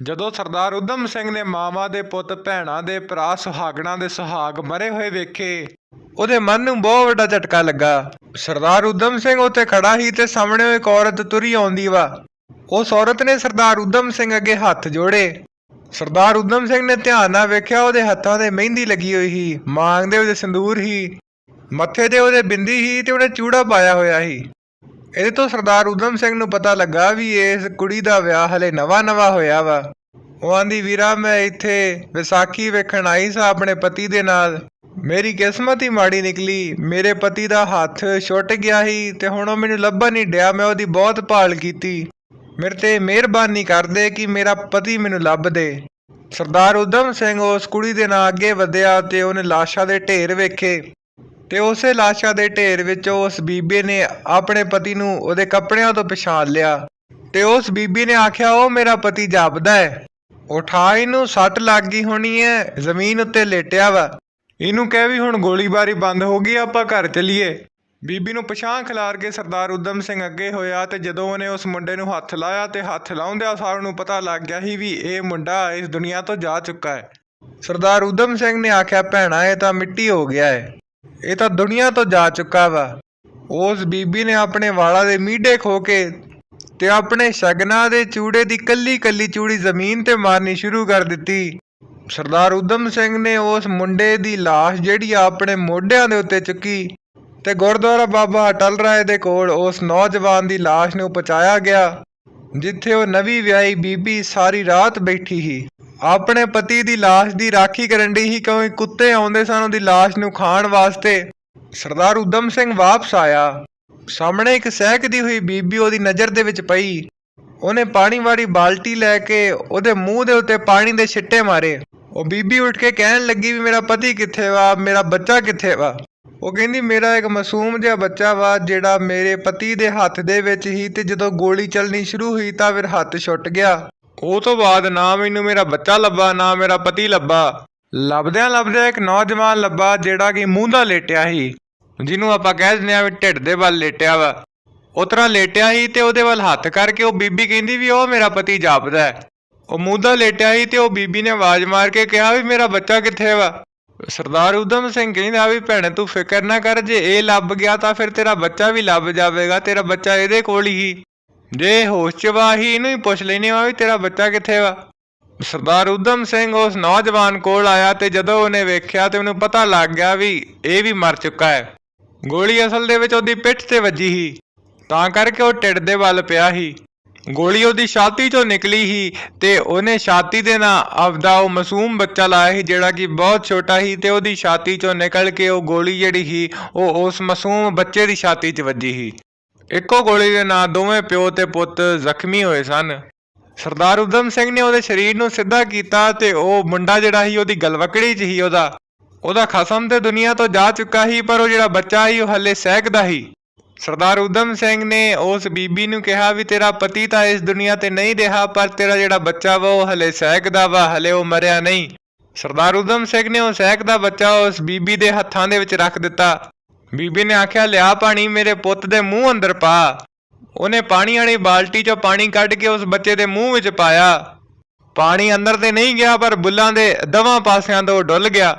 ਜਦੋਂ ਸਰਦਾਰ ਉਦਮ ਸਿੰਘ ਨੇ ਮਾਮਾ ਦੇ ਪੁੱਤ, ਭੈਣਾਂ ਦੇ ਭਰਾ, ਸੁਹਾਗਣਾ ਦੇ ਸੁਹਾਗ ਮਰੇ ਹੋਏ ਵੇਖੇ, ਉਹਦੇ ਮਨ ਨੂੰ ਬਹੁਤ ਵੱਡਾ ਝਟਕਾ ਲੱਗਾ। ਸਰਦਾਰ ਉਦਮ ਸਿੰਘ ਉੱਥੇ ਖੜਾ ਸੀ ਤੇ ਸਾਹਮਣੇ ਇੱਕ ਔਰਤ ਤੁਰੀ ਆਉਂਦੀ ਵਾ। ਉਸ ਔਰਤ ਨੇ ਸਰਦਾਰ ਉਦਮ ਸਿੰਘ ਅੱਗੇ ਹੱਥ ਜੋੜੇ। ਸਰਦਾਰ ਉਦਮ ਸਿੰਘ ਨੇ ਧਿਆਨ ਨਾਲ ਵੇਖਿਆ, ਉਹਦੇ ਹੱਥਾਂ ਤੇ ਮਹਿੰਦੀ ਲੱਗੀ ਹੋਈ ਸੀ, ਮਾਂਗ ਦੇ ਉਹਦੇ ਸੰਦੂਰ ਸੀ, ਮੱਥੇ ਤੇ ਉਹਦੇ ਬਿੰਦੀ ਸੀ ਤੇ ਉਹਨੇ ਚੂੜਾ ਪਾਇਆ ਹੋਇਆ ਸੀ। ਇਹਦੇ ਤੋਂ ਸਰਦਾਰ ਉਦਮ ਸਿੰਘ ਨੂੰ ਪਤਾ ਲੱਗਾ ਵੀ ਇਸ ਕੁੜੀ ਦਾ ਵਿਆਹ ਹਲੇ ਨਵਾਂ-ਨਵਾਂ ਹੋਇਆ ਵਾ। ਉਹ ਆਂਦੀ, ਵੀਰਾ, ਮੈਂ ਇੱਥੇ ਵਿਸਾਖੀ ਵੇਖਣ ਆਈ ਸਾਂ ਆਪਣੇ ਪਤੀ ਦੇ ਨਾਲ। ਮੇਰੀ ਕਿਸਮਤ ਹੀ ਮਾੜੀ ਨਿਕਲੀ। ਮੇਰੇ ਪਤੀ ਦਾ ਹੱਥ ਛੁੱਟ ਗਿਆ ਸੀ ਤੇ ਹੁਣ ਉਹ ਮੈਨੂੰ ਲੱਭਣ ਨਹੀਂ ਡਿਆ। ਮੈਂ ਉਹਦੀ ਬਹੁਤ ਭਾਲ ਕੀਤੀ। ਮੇਰੇ ਤੇ ਮਿਹਰਬਾਨੀ ਕਰਦੇ ਕਿ ਮੇਰਾ ਪਤੀ ਮੈਨੂੰ ਲੱਭ ਦੇ। ਸਰਦਾਰ ਉਦਮ ਸਿੰਘ ਉਸ ਕੁੜੀ ਦੇ ਨਾਲ ਅੱਗੇ ਵਧਿਆ ਤੇ ਉਹਨੇ ਲਾਸ਼ਾਂ ਦੇ ਢੇਰ ਵੇਖੇ। ਤੇ ਉਸੇ ਲਾਸ਼ਾਂ ਦੇ ਢੇਰ ਵਿੱਚ ਉਸ ਬੀਬੀ ਨੇ ਆਪਣੇ ਪਤੀ ਨੂੰ ਉਹਦੇ ਕੱਪੜਿਆਂ ਤੋਂ ਪਛਾਣ ਲਿਆ। ਤੇ ਉਸ ਬੀਬੀ ਨੇ ਆਖਿਆ, ਉਹ ਮੇਰਾ ਪਤੀ ਜਾਪਦਾ ਹੈ। ਉਠਾ ਇਹਨੂੰ ਸੱਟ ਲੱਗ ਗਈ ਹੋਣੀ ਹੈ, ਜ਼ਮੀਨ ਉੱਤੇ ਲੇਟਿਆ ਵਾ। ਇਹਨੂੰ ਕਹਿ ਵੀ ਹੁਣ ਗੋਲੀਬਾਰੀ ਬੰਦ ਹੋ ਗਈ, ਆਪਾਂ ਘਰ ਚਲੀਏ। ਬੀਬੀ ਨੂੰ ਪਛਾਣ ਖਿਲਾਰ ਕੇ ਸਰਦਾਰ ਉਦਮ ਸਿੰਘ ਅੱਗੇ ਹੋਇਆ ਤੇ ਜਦੋਂ ਉਹਨੇ ਉਸ ਮੁੰਡੇ ਨੂੰ ਹੱਥ ਲਾਇਆ ਤੇ ਹੱਥ ਲਾਉਂਦਿਆਂ ਸਾਰ ਨੂੰ ਪਤਾ ਲੱਗ ਗਿਆ ਸੀ ਵੀ ਇਹ ਮੁੰਡਾ ਇਸ ਦੁਨੀਆ ਤੋਂ ਜਾ ਚੁੱਕਾ ਹੈ। ਸਰਦਾਰ ਉਦਮ ਸਿੰਘ ਨੇ ਆਖਿਆ, ਭੈਣਾ, ਇਹ ਤਾਂ ਮਿੱਟੀ ਹੋ ਗਿਆ ਹੈ। ਇਹ ਤਾਂ ਦੁਨੀਆ ਤੋਂ ਜਾ ਚੁੱਕਾ ਵਾ। ਉਸ ਬੀਬੀ ਨੇ ਆਪਣੇ ਵਾਲਾਂ ਦੇ ਮੀਢੇ ਖੋ ਕੇ ਤੇ ਆਪਣੇ ਸ਼ਗਨਾਂ ਦੇ ਚੂੜੇ ਦੀ ਕੱਲੀ ਕੱਲੀ ਚੂੜੀ ਜ਼ਮੀਨ ਤੇ ਮਾਰਨੀ ਸ਼ੁਰੂ ਕਰ ਦਿੱਤੀ। ਸਰਦਾਰ ਉਦਮ ਸਿੰਘ ਨੇ ਉਸ ਮੁੰਡੇ ਦੀ ਲਾਸ਼ ਜਿਹੜੀ ਆ ਆਪਣੇ ਮੋਢਿਆਂ ਦੇ ਉੱਤੇ ਚੁੱਕੀ ਤੇ ਗੁਰਦੁਆਰਾ ਬਾਬਾ ਅਟਲ ਰਾਏ ਦੇ ਕੋਲ ਉਸ ਨੌਜਵਾਨ ਦੀ ਲਾਸ਼ ਨੂੰ ਪਹੁੰਚਾਇਆ ਗਿਆ, ਜਿੱਥੇ ਉਹ ਨਵੀਂ ਵਿਆਹੀ ਬੀਬੀ ਸਾਰੀ ਰਾਤ ਬੈਠੀ ਸੀ। ਆਪਣੇ ਪਤੀ ਦੀ ਲਾਸ਼ ਦੀ ਰਾਖੀ ਕਰਨ ਦੀ ਸੀ ਕਿਉਂਕਿ ਕੁੱਤੇ ਆਉਂਦੇ ਸਨ ਉਹਦੀ ਲਾਸ਼ ਨੂੰ ਖਾਣ ਵਾਸਤੇ? ਸਰਦਾਰ ਉਦਮ ਸਿੰਘ ਵਾਪਸ ਆਇਆ। ਸਾਹਮਣੇ ਇੱਕ ਸਹਿਕਦੀ ਹੋਈ ਬੀਬੀ ਉਹਦੀ ਨਜ਼ਰ ਦੇ ਵਿੱਚ ਪਈ। ਉਹਨੇ ਪਾਣੀ ਵਾਲੀ ਬਾਲਟੀ ਲੈ ਕੇ ਉਹਦੇ ਮੂੰਹ ਦੇ ਉੱਤੇ ਪਾਣੀ ਦੇ ਛਿੱਟੇ ਮਾਰੇ। ਉਹ ਬੀਬੀ ਉੱਠ ਕੇ ਕਹਿਣ ਲੱਗੀ ਵੀ ਮੇਰਾ ਪਤੀ ਕਿੱਥੇ ਵਾ, ਮੇਰਾ ਬੱਚਾ ਕਿੱਥੇ ਵਾ? ਉਹ ਕਹਿੰਦੀ, ਮੇਰਾ ਇੱਕ ਮਾਸੂਮ ਜਿਹਾ ਬੱਚਾ ਵਾ ਜਿਹੜਾ ਮੇਰੇ ਪਤੀ ਦੇ ਹੱਥ ਦੇ ਵਿੱਚ ਹੀ ਤੇ ਜਦੋਂ ਗੋਲੀ ਚੱਲਣੀ ਸ਼ੁਰੂ ਹੋਈ ਤਾਂ ਫਿਰ ਹੱਥ ਛੁੱਟ ਗਿਆ। ਉਹ ਤੋਂ ਬਾਅਦ ਨਾ ਮੈਨੂੰ ਮੇਰਾ ਬੱਚਾ ਲੱਭਾ, ਨਾ ਮੇਰਾ ਪਤੀ ਲੱਭਾ। ਲੱਭਦਿਆਂ ਲੱਭਦਿਆਂ ਇੱਕ ਨੌਜਵਾਨ ਲੱਭਾ ਜਿਹੜਾ ਕਿ ਮੂੰਹ ਦਾ ਲੇਟਿਆ ਸੀ, ਜਿਹਨੂੰ ਆਪਾਂ ਕਹਿ ਦਿੰਦੇ ਆ ਵੀ ਢਿੱਡ ਦੇ ਵੱਲ ਲੇਟਿਆ ਵਾ। ਉਹ ਤਰ੍ਹਾਂ ਲੇਟਿਆ ਸੀ ਤੇ ਉਹਦੇ ਵੱਲ ਹੱਥ ਕਰਕੇ ਉਹ ਬੀਬੀ ਕਹਿੰਦੀ ਵੀ ਉਹ ਮੇਰਾ ਪਤੀ ਜਾਪਦਾ ਹੈ। ਉਹ ਮੂੰਹ ਦਾ ਲੇਟਿਆ ਸੀ ਤੇ ਉਹ ਬੀਬੀ ਨੇ ਆਵਾਜ਼ ਮਾਰ ਕੇ ਕਿਹਾ ਵੀ, ਮੇਰਾ ਬੱਚਾ ਕਿੱਥੇ ਵਾ? ਸਰਦਾਰ ਉਦਮ ਸਿੰਘ ਕਹਿੰਦਾ ਵੀ ਭੈਣੇ ਤੂੰ ਫਿਕਰ ਨਾ ਕਰ, ਜੇ ਇਹ ਲੱਭ ਗਿਆ ਤਾਂ ਫਿਰ ਤੇਰਾ ਬੱਚਾ ਵੀ ਲੱਭ ਜਾਵੇਗਾ, ਤੇਰਾ ਬੱਚਾ ਇਹਦੇ ਕੋਲ ਹੀ। ਜੇ ਹੋਸ਼ ਚ ਵਾ ਹੀ ਇਹਨੂੰ ਹੀ ਪੁੱਛ ਲੈਨੇ ਵਾ ਵੀ ਤੇਰਾ ਬੱਚਾ ਕਿੱਥੇ ਵਾ। ਸਰਦਾਰ ਉਦਮ ਸਿੰਘ ਉਸ ਨੌਜਵਾਨ ਕੋਲ ਆਇਆ ਤੇ ਜਦੋਂ ਉਹਨੇ ਵੇਖਿਆ ਤੇ ਉਹਨੂੰ ਪਤਾ ਲੱਗ ਗਿਆ ਵੀ ਇਹ ਵੀ ਮਰ ਚੁੱਕਾ ਹੈ। ਗੋਲੀ ਅਸਲ ਦੇ ਵਿੱਚ ਉਹਦੀ ਪਿੱਠ ਤੇ ਵੱਜੀ ਸੀ। ਤਾਂ ਕਰਕੇ ਉਹ ਢਿੱਡ ਦੇ ਵੱਲ ਪਿਆ ਸੀ। ਗੋਲੀ ਉਹਦੀ ਛਾਤੀ ਚੋਂ ਨਿਕਲੀ ਸੀ ਤੇ ਉਹਨੇ ਛਾਤੀ ਦੇ ਨਾਲ ਆਪਦਾ ਉਹ ਮਾਸੂਮ ਬੱਚਾ ਲਾਇਆ ਸੀ, ਜਿਹੜਾ ਕਿ ਬਹੁਤ ਛੋਟਾ ਸੀ ਤੇ ਉਹਦੀ ਛਾਤੀ ਚੋਂ ਨਿਕਲ ਕੇ ਉਹ ਗੋਲੀ ਜਿਹੜੀ ਸੀ, ਉਹ ਉਸ ਮਾਸੂਮ ਬੱਚੇ ਦੀ ਛਾਤੀ 'ਚ ਵੱਜੀ ਸੀ। ਇੱਕੋ ਗੋਲੀ ਦੇ ਨਾਲ ਦੋਵੇਂ ਪਿਓ ਤੇ ਪੁੱਤ ਜ਼ਖਮੀ ਹੋਏ ਸਨ। ਸਰਦਾਰ ਉਦਮ ਸਿੰਘ ਨੇ ਉਹਦੇ ਸਰੀਰ ਨੂੰ ਸਿੱਧਾ ਕੀਤਾ ਤੇ ਉਹ ਮੁੰਡਾ ਜਿਹੜਾ ਸੀ, ਉਹਦੀ ਗਲਵਕੜੀ 'ਚ ਸੀ ਉਹਦਾ। ਉਹਦਾ ਖਸਮ ਤੇ ਦੁਨੀਆ ਤੋਂ ਜਾ ਚੁੱਕਾ ਸੀ, ਪਰ ਉਹ ਜਿਹੜਾ ਬੱਚਾ ਸੀ, ਉਹ ਹੱਲੇ ਸਹਿਕਦਾ ਸੀ। ਸਰਦਾਰ ਉਦਮ ਸਿੰਘ ਨੇ ਉਸ ਬੀਬੀ ਨੂੰ ਕਿਹਾ ਵੀ ਤੇਰਾ ਪਤੀ ਤਾਂ ਇਸ ਦੁਨੀਆ ਤੇ ਨਹੀਂ ਰਿਹਾ, ਪਰ ਤੇਰਾ ਜਿਹੜਾ ਬੱਚਾ ਵਾ ਉਹ ਹਲੇ ਸਹਿਕਦਾ ਵਾ, ਹਲੇ ਉਹ ਮਰਿਆ ਨਹੀਂ। ਸਰਦਾਰ ਉਦਮ ਸਿੰਘ ਨੇ ਉਹ ਸਹਿਕਦਾ ਬੱਚਾ ਉਸ ਬੀਬੀ ਦੇ ਹੱਥਾਂ ਦੇ ਵਿੱਚ ਰੱਖ ਦਿੱਤਾ। ਬੀਬੀ ਨੇ ਆਖਿਆ, ਲਿਆ ਪਾਣੀ ਮੇਰੇ ਪੁੱਤ ਦੇ ਮੂੰਹ ਅੰਦਰ ਪਾ। ਉਹਨੇ ਪਾਣੀ ਵਾਲੀ ਬਾਲਟੀ 'ਚੋਂ ਪਾਣੀ ਕੱਢ ਕੇ ਉਸ ਬੱਚੇ ਦੇ ਮੂੰਹ ਵਿੱਚ ਪਾਇਆ। ਪਾਣੀ ਅੰਦਰ ਤੇ ਨਹੀਂ ਗਿਆ, ਪਰ ਬੁੱਲਾਂ ਦੇ ਦਵਾਂ ਪਾਸਿਆਂ ਤੋਂ ਡੁੱਲ ਗਿਆ।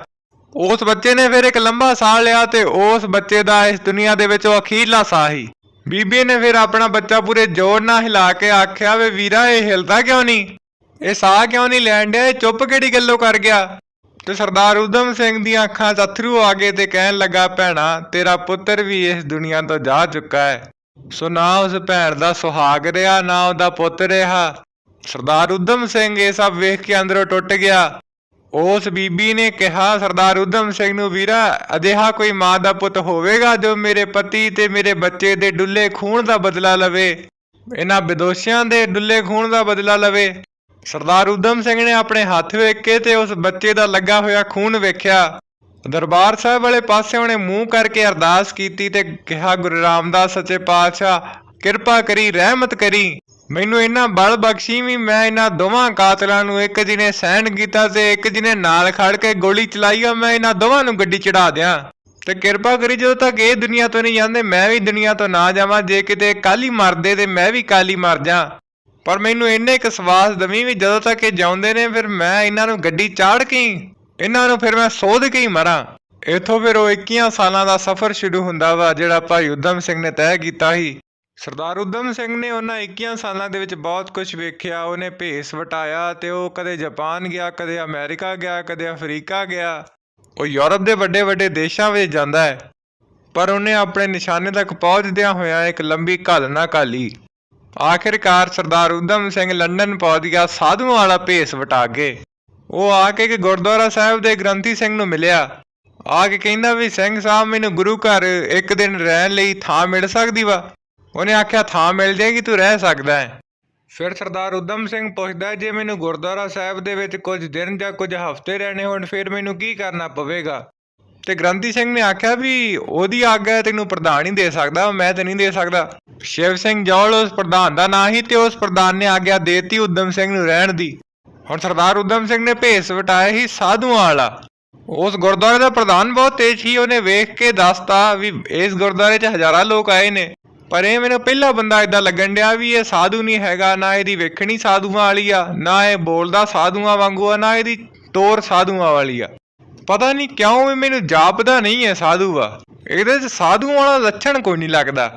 ਉਸ ਬੱਚੇ ਨੇ ਫਿਰ ਇੱਕ ਲੰਬਾ ਸਾਹ ਲਿਆ ਤੇ ਉਸ ਬੱਚੇ ਦਾ ਇਸ ਦੁਨੀਆ ਦੇ ਵਿੱਚ ਉਹ ਅਖੀਰਲਾ ਸਾਹ ਹੀ। ਬੀਬੀ ਨੇ ਫਿਰ ਆਪਣਾ ਬੱਚਾ ਪੂਰੇ ਜ਼ੋਰ ਨਾਲ ਹਿਲਾ ਕੇ ਆਖਿਆ, ਵੇ ਵੀਰਾ, ਇਹ ਹਿਲਦਾ ਕਿਉਂ ਨਹੀਂ? ਇਹ ਸਾਹ ਕਿਉਂ ਨਹੀਂ ਲੈਣ ਡਿਆ? ਇਹ ਚੁੱਪ ਕਿਹੜੀ ਗੱਲੋਂ ਕਰ ਗਿਆ? ਤੇ ਸਰਦਾਰ ਉਦਮ ਸਿੰਘ ਦੀਆਂ ਅੱਖਾਂ 'ਚ ਅਥਰੂ ਆ ਗਏ ਤੇ ਕਹਿਣ ਲੱਗਾ, ਭੈਣਾ, ਤੇਰਾ ਪੁੱਤਰ ਵੀ ਇਸ ਦੁਨੀਆ ਤੋਂ ਜਾ ਚੁੱਕਾ ਹੈ। ਸੋ ਨਾ ਉਸ ਭੈਣ ਦਾ ਸੁਹਾਗ ਰਿਹਾ, ਨਾ ਉਹਦਾ ਪੁੱਤ ਰਿਹਾ। ਸਰਦਾਰ ਉਦਮ ਸਿੰਘ ਇਹ ਸਭ ਵੇਖ ਕੇ ਅੰਦਰੋਂ ਟੁੱਟ ਗਿਆ। ਉਸ ਬੀਬੀ ਨੇ ਕਿਹਾ, ਸਰਦਾਰ ਉਦਮ ਸਿੰਘ ਨੂੰ ਵੀਰਾ, ਅਜਿਹਾ ਕੋਈ ਮਾਂ ਦਾ ਪੁੱਤ ਹੋਵੇਗਾ ਜੋ ਮੇਰੇ ਪਤੀ ਤੇ ਮੇਰੇ ਬੱਚੇ ਦੇ ਡੁੱਲੇ ਖੂਨ ਦਾ ਬਦਲਾ ਲਵੇ? ਇਹਨਾਂ ਵਿਦੋਸ਼ੀਆਂ ਦੇ ਡੁੱਲੇ ਖੂਨ ਦਾ ਬਦਲਾ ਲਵੇ? ਸਰਦਾਰ ਉਦਮ ਸਿੰਘ ਨੇ ਆਪਣੇ ਹੱਥ ਵੇਖ ਕੇ ਤੇ ਉਸ ਬੱਚੇ ਦਾ ਲੱਗਾ ਹੋਇਆ ਖੂਨ ਵੇਖਿਆ। ਦਰਬਾਰ ਸਾਹਿਬ ਵਾਲੇ ਪਾਸੇ ਉਹਨੇ ਮੂੰਹ ਕਰਕੇ ਅਰਦਾਸ ਕੀਤੀ ਤੇ ਕਿਹਾ, ਗੁਰੂ ਰਾਮਦਾਸ ਸੱਚੇ ਪਾਤਸ਼ਾਹ, ਕਿਰਪਾ ਕਰੀ, ਰਹਿਮਤ ਕਰੀ। ਮੈਨੂੰ ਇਹਨਾਂ ਬਲ ਬਖਸ਼ੀ ਵੀ ਮੈਂ ਇਹਨਾਂ ਦੋਵਾਂ ਕਾਤਲਾਂ ਨੂੰ ਇੱਕ ਜਿਹਨੇ ਸਹਿਣ ਕੀਤਾ ਤੇ ਇੱਕ ਜਿਹਨੇ ਨਾਲ ਖੜ ਕੇ ਗੋਲੀ ਚਲਾਈ ਆ, ਮੈਂ ਇਹਨਾਂ ਦੋਵਾਂ ਨੂੰ ਗੱਡੀ ਚੜਾ ਦਿਆਂ। ਤੇ ਕਿਰਪਾ ਕਰੀ ਜਦੋਂ ਤੱਕ ਇਹ ਦੁਨੀਆ ਤੋਂ ਨਹੀਂ ਜਾਂਦੇ, ਮੈਂ ਵੀ ਦੁਨੀਆ ਤੋਂ ਨਾ ਜਾਵਾਂ, ਜੇ ਕਿਤੇ ਕੱਲ ਮਰਦੇ ਤੇ ਮੈਂ ਵੀ ਕੱਲ ਮਰ ਜਾ। ਪਰ ਮੈਨੂੰ ਇੰਨੇ ਕੁ ਸਵਾਸ ਦਵੀਂ ਵੀ ਜਦੋਂ ਤੱਕ ਇਹ ਜਾਉਂਦੇ ਨੇ, ਫਿਰ ਮੈਂ ਇਹਨਾਂ ਨੂੰ ਗੱਡੀ ਚਾੜ ਕੇ ਹੀ, ਇਹਨਾਂ ਨੂੰ ਫਿਰ ਮੈਂ ਸੋਧ ਕੇ ਹੀ ਮਰਾਂ। ਇੱਥੋਂ ਫਿਰ ਉਹ 21 ਸਾਲਾਂ ਦਾ ਸਫ਼ਰ ਸ਼ੁਰੂ ਹੁੰਦਾ ਵਾ, ਜਿਹੜਾ ਭਾਈ ਉਦਮ ਸਿੰਘ ਨੇ ਤੈਅ ਕੀਤਾ ਸੀ। ਸਰਦਾਰ ਉਦਮ ਸਿੰਘ ਨੇ ਉਹਨਾਂ 21 ਸਾਲਾਂ ਦੇ ਵਿੱਚ ਬਹੁਤ ਕੁਝ ਵੇਖਿਆ, ਉਹਨੇ ਭੇਸ ਵਟਾਇਆ ਤੇ ਉਹ ਕਦੇ ਜਾਪਾਨ ਗਿਆ, ਕਦੇ ਅਮਰੀਕਾ ਗਿਆ, ਕਦੇ ਅਫਰੀਕਾ ਗਿਆ। ਉਹ ਯੂਰਪ ਦੇ ਵੱਡੇ ਵੱਡੇ ਦੇਸ਼ਾਂ ਵਿੱਚ ਜਾਂਦਾ ਹੈ, ਪਰ ਉਹਨੇ ਆਪਣੇ ਨਿਸ਼ਾਨੇ ਤੱਕ ਪਹੁੰਚਦਿਆਂ ਹੋਇਆ ਇੱਕ ਲੰਬੀ ਘਾਲ ਨਾ ਘਾਲੀ ਆਖਿਰਕਾਰ ਸਰਦਾਰ ਉਦਮ ਸਿੰਘ ਲੰਡਨ ਪਹੁੰਚ ਗਿਆ, ਸਾਧੂਆਂ ਵਾਲਾ ਭੇਸ ਵਟਾ ਕੇ। ਉਹ ਆ ਕੇ ਕਿ ਗੁਰਦੁਆਰਾ ਸਾਹਿਬ ਦੇ ਗ੍ਰੰਥੀ ਸਿੰਘ ਨੂੰ ਮਿਲਿਆ। ਆ ਕੇ ਕਹਿੰਦਾ ਵੀ, ਸਿੰਘ ਸਾਹਿਬ, ਮੈਨੂੰ ਗੁਰੂ ਘਰ ਇੱਕ ਦਿਨ ਰਹਿਣ ਲਈ ਥਾਂ ਮਿਲ ਸਕਦੀ ਵਾ? ਉਹਨੇ ਆਖਿਆ ਥਾਂ ਮਿਲ ਜਾਏਗੀ ਤੂੰ ਰਹਿ ਸਕਦਾ ਹੈ। ਫਿਰ ਸਰਦਾਰ ਉਦਮ ਸਿੰਘ ਪੁੱਛਦਾ ਹੈ, ਜੇ ਮੈਨੂੰ ਗੁਰਦੁਆਰਾ ਸਾਹਿਬ ਦੇ ਵਿੱਚ ਕੁਝ ਦਿਨ ਜਾਂ ਕੁਝ ਹਫ਼ਤੇ ਰਹਿਣੇ ਹੋਣ ਫਿਰ ਮੈਨੂੰ ਕੀ ਕਰਨਾ ਪਵੇਗਾ? ਤੇ ਗ੍ਰੰਥੀ ਸਿੰਘ ਨੇ ਆਖਿਆ ਵੀ ਉਹਦੀ ਆਗਿਆ ਤੈਨੂੰ ਪ੍ਰਧਾਨ ਹੀ ਦੇ ਸਕਦਾ ਮੈਂ ਤੇ ਨਹੀਂ ਦੇ ਸਕਦਾ। ਸ਼ਿਵ ਸਿੰਘ ਜੌਲ ਉਸ ਪ੍ਰਧਾਨ ਦਾ ਨਾਂ ਹੀ ਤੇ ਉਸ ਪ੍ਰਧਾਨ ਨੇ ਆਗਿਆ ਦੇਤੀ ਉਦਮ ਸਿੰਘ ਨੂੰ ਰਹਿਣ ਦੀ। ਹੁਣ ਸਰਦਾਰ ਉਦਮ ਸਿੰਘ ਨੇ ਭੇਸ ਵਟਾਇਆ ਹੀ ਸਾਧੂਆਂ ਵਾਲਾ। ਉਸ ਗੁਰਦੁਆਰੇ ਦਾ ਪ੍ਰਧਾਨ ਬਹੁਤ ਤੇਜ਼ ਸੀ ਉਹਨੇ ਵੇਖ ਕੇ ਦੱਸਤਾ ਵੀ ਇਸ ਗੁਰਦੁਆਰੇ 'ਚ ਹਜ਼ਾਰਾਂ ਲੋਕ ਆਏ ਨੇ। ਪਰ ਇਹ ਮੈਨੂੰ ਪਹਿਲਾ ਬੰਦਾ ਇਦਾਂ ਲੱਗਣ ਡਿਆ ਵੀ ਇਹ ਸਾਧੂ ਨਹੀਂ ਹੈਗਾ, ਨਾ ਇਹਦੀ ਵੇਖਣੀ ਸਾਧੂਆਂ ਵਾਲੀ ਆ, ਨਾ ਇਹ ਬੋਲਦਾ ਸਾਧੂਆਂ ਵਾਂਗੂ ਆ, ਨਾ ਇਹਦੀ ਤੋਰ ਸਾਧੂਆਂ ਵਾਲੀ ਆ। ਪਤਾ ਨਹੀਂ ਕਿਉਂ ਵੀ ਮੈਨੂੰ ਜਾਪਦਾ ਨਹੀਂ ਹੈ ਸਾਧੂ ਆ। ਇਹਦੇ 'ਚ ਸਾਧੂ ਵਾਲਾ ਲੱਛਣ ਕੋਈ ਨਹੀਂ ਲੱਗਦਾ।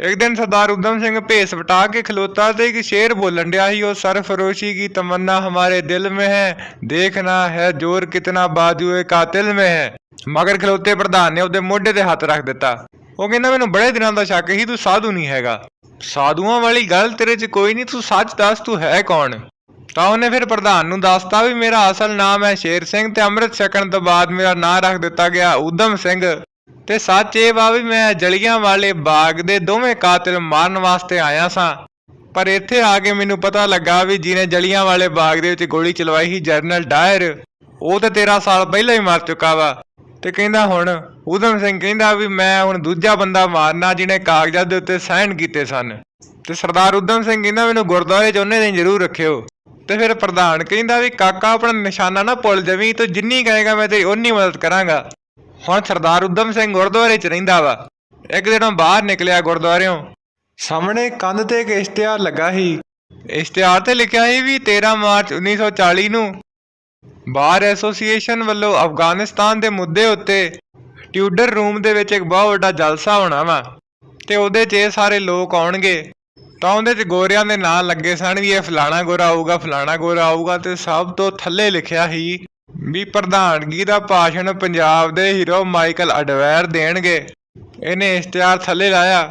ਇੱਕ ਦਿਨ ਸਰਦਾਰ ਉਦਮ ਸਿੰਘ ਭੇਸ ਵਟਾ ਕੇ ਖਲੋਤਾ ਤੇ ਇੱਕ ਸ਼ੇਰ ਬੋਲਣ ਡਿਆ ਸੀ, ਉਹ ਸਰ ਫਰੋਸ਼ੀ ਕੀ ਤਮੰਨਾ ਹਮਾਰੇ ਦਿਲ ਮੇ ਹੈ, ਦੇਖਣਾ ਹੈ ਜ਼ੋਰ ਕਿਤਨਾ ਬਾਜੂਏ ਕਾਤਿਲ ਮੇ ਹੈ। ਮਗਰ ਖਲੋਤੇ ਪ੍ਰਧਾਨ ਨੇ ਉਹਦੇ ਮੋਢੇ ਤੇ ਹੱਥ ਰੱਖ ਦਿੱਤਾ। ਉਹ ਕਹਿੰਦਾ, ਮੈਨੂੰ ਬੜੇ ਦਿਨਾਂ ਦਾ ਸ਼ੱਕ ਸੀ, ਤੂੰ ਸਾਧੂ ਨਹੀਂ ਹੈਗਾ। ਸਾਧੂਆਂ ਵਾਲੀ ਗੱਲ ਤੇਰੇ 'ਚ ਕੋਈ ਨਹੀਂ, ਤੂੰ ਸੱਚ ਦੱਸ, ਤੂੰ ਹੈ ਕੌਣ? ਤਾਂ ਉਹਨੇ ਫਿਰ ਪ੍ਰਧਾਨ ਨੂੰ ਦੱਸਤਾ ਵੀ ਮੇਰਾ ਅਸਲ ਨਾਮ ਹੈ ਸ਼ੇਰ ਸਿੰਘ ਤੇ ਅੰਮ੍ਰਿਤ ਛਕਣ ਤੋਂ ਬਾਅਦ ਮੇਰਾ ਨਾਂ ਰੱਖ ਦਿੱਤਾ ਗਿਆ ਉਦਮ ਸਿੰਘ। ਤੇ ਸੱਚ ਇਹ ਵਾ ਵੀ ਮੈਂ ਜਲੀਆਂ ਵਾਲੇ ਬਾਗ ਦੇ ਦੋਵੇਂ ਕਾਤਲ ਮਾਰਨ ਵਾਸਤੇ ਆਇਆ ਸਾਂ। ਪਰ ਇੱਥੇ ਆ ਕੇ ਮੈਨੂੰ ਪਤਾ ਲੱਗਾ ਵੀ ਜਿਹਨੇ ਜਲੀਆਂ ਵਾਲੇ ਬਾਗ ਦੇ ਵਿੱਚ ਗੋਲੀ ਚਲਵਾਈ ਸੀ, ਜਰਨਲ ਡਾਇਰ, ਉਹ ਤਾਂ 13 ਸਾਲ ਪਹਿਲਾਂ ਹੀ ਮਰ ਚੁੱਕਾ ਵਾ। ਤੇ ਕਹਿੰਦਾ ਹੁਣ ਊਧਮ ਸਿੰਘ ਕਹਿੰਦਾ ਵੀ ਮੈਂ ਹੁਣ ਦੂਜਾ ਬੰਦਾ ਮਾਰਨਾ ਜਿਹਨੇ ਕਾਗਜ਼ਾਂ ਦੇ ਉੱਤੇ ਸਾਈਨ ਕੀਤੇ ਸਨ। ਤੇ ਸਰਦਾਰ ਊਧਮ ਸਿੰਘ ਕਹਿੰਦਾ ਮੈਨੂੰ ਗੁਰਦੁਆਰੇ 'ਚ ਉਹਨੇ ਦਿਨ ਜ਼ਰੂਰ ਰੱਖਿਓ। ਤੇ ਫਿਰ ਪ੍ਰਧਾਨ ਕਹਿੰਦਾ ਵੀ ਕਾਕਾ ਆਪਣਾ ਨਿਸ਼ਾਨਾ ਨਾ ਭੁੱਲ ਜਾਵੀਂ, ਤੂੰ ਜਿੰਨੀ ਕਹੇਗਾ ਮੈਂ ਤੇਰੀ ਓਨੀ ਮਦਦ ਕਰਾਂਗਾ। ਹੁਣ ਸਰਦਾਰ ਊਧਮ ਸਿੰਘ ਗੁਰਦੁਆਰੇ 'ਚ ਰਹਿੰਦਾ ਵਾ। ਇੱਕ ਦਿਨ ਬਾਹਰ ਨਿਕਲਿਆ ਗੁਰਦੁਆਰਿਓਂ। ਸਾਹਮਣੇ ਕੰਧ ਤੇ ਇੱਕ ਇਸ਼ਤਿਹਾਰ ਲੱਗਾ ਸੀ। ਇਸ਼ਤਿਹਾਰ ਤੇ ਲਿਖਿਆ ਸੀ ਵੀ 13 ਮਾਰਚ 1940 ਨੂੰ ਬਾਰ ਐਸੋਸੀਏਸ਼ਨ ਵੱਲੋਂ ਅਫਗਾਨਿਸਤਾਨ ਦੇ ਮੁੱਦੇ ਉੱਤੇ ਟਿਊਡਰ ਰੂਮ ਦੇ ਵਿੱਚ ਇੱਕ ਬਹੁਤ ਵੱਡਾ ਜਲਸਾ ਹੋਣਾ ਵਾ ਤੇ ਉਹਦੇ 'ਚ ਇਹ ਸਾਰੇ ਲੋਕ ਆਉਣਗੇ, ਤਾਂ ਉਹਦੇ 'ਚ ਗੋਰਿਆਂ ਦੇ ਨਾਂ ਲੱਗੇ ਸਨ ਵੀ ਇਹ ਫਲਾਣਾ ਗੋਰਾ ਆਊਗਾ, ਫਲਾਣਾ ਗੋਰਾ ਆਊਗਾ ਤੇ ਸਭ ਤੋਂ ਥੱਲੇ ਲਿਖਿਆ ਸੀ ਵੀ ਪ੍ਰਧਾਨਗੀ ਦਾ ਭਾਸ਼ਣ ਪੰਜਾਬ ਦੇ ਹੀਰੋ ਮਾਈਕਲ ਅਡਵੈਰ ਦੇਣਗੇ। ਇਹਨੇ ਇਸ਼ਤਿਹਾਰ ਥੱਲੇ ਲਾਇਆ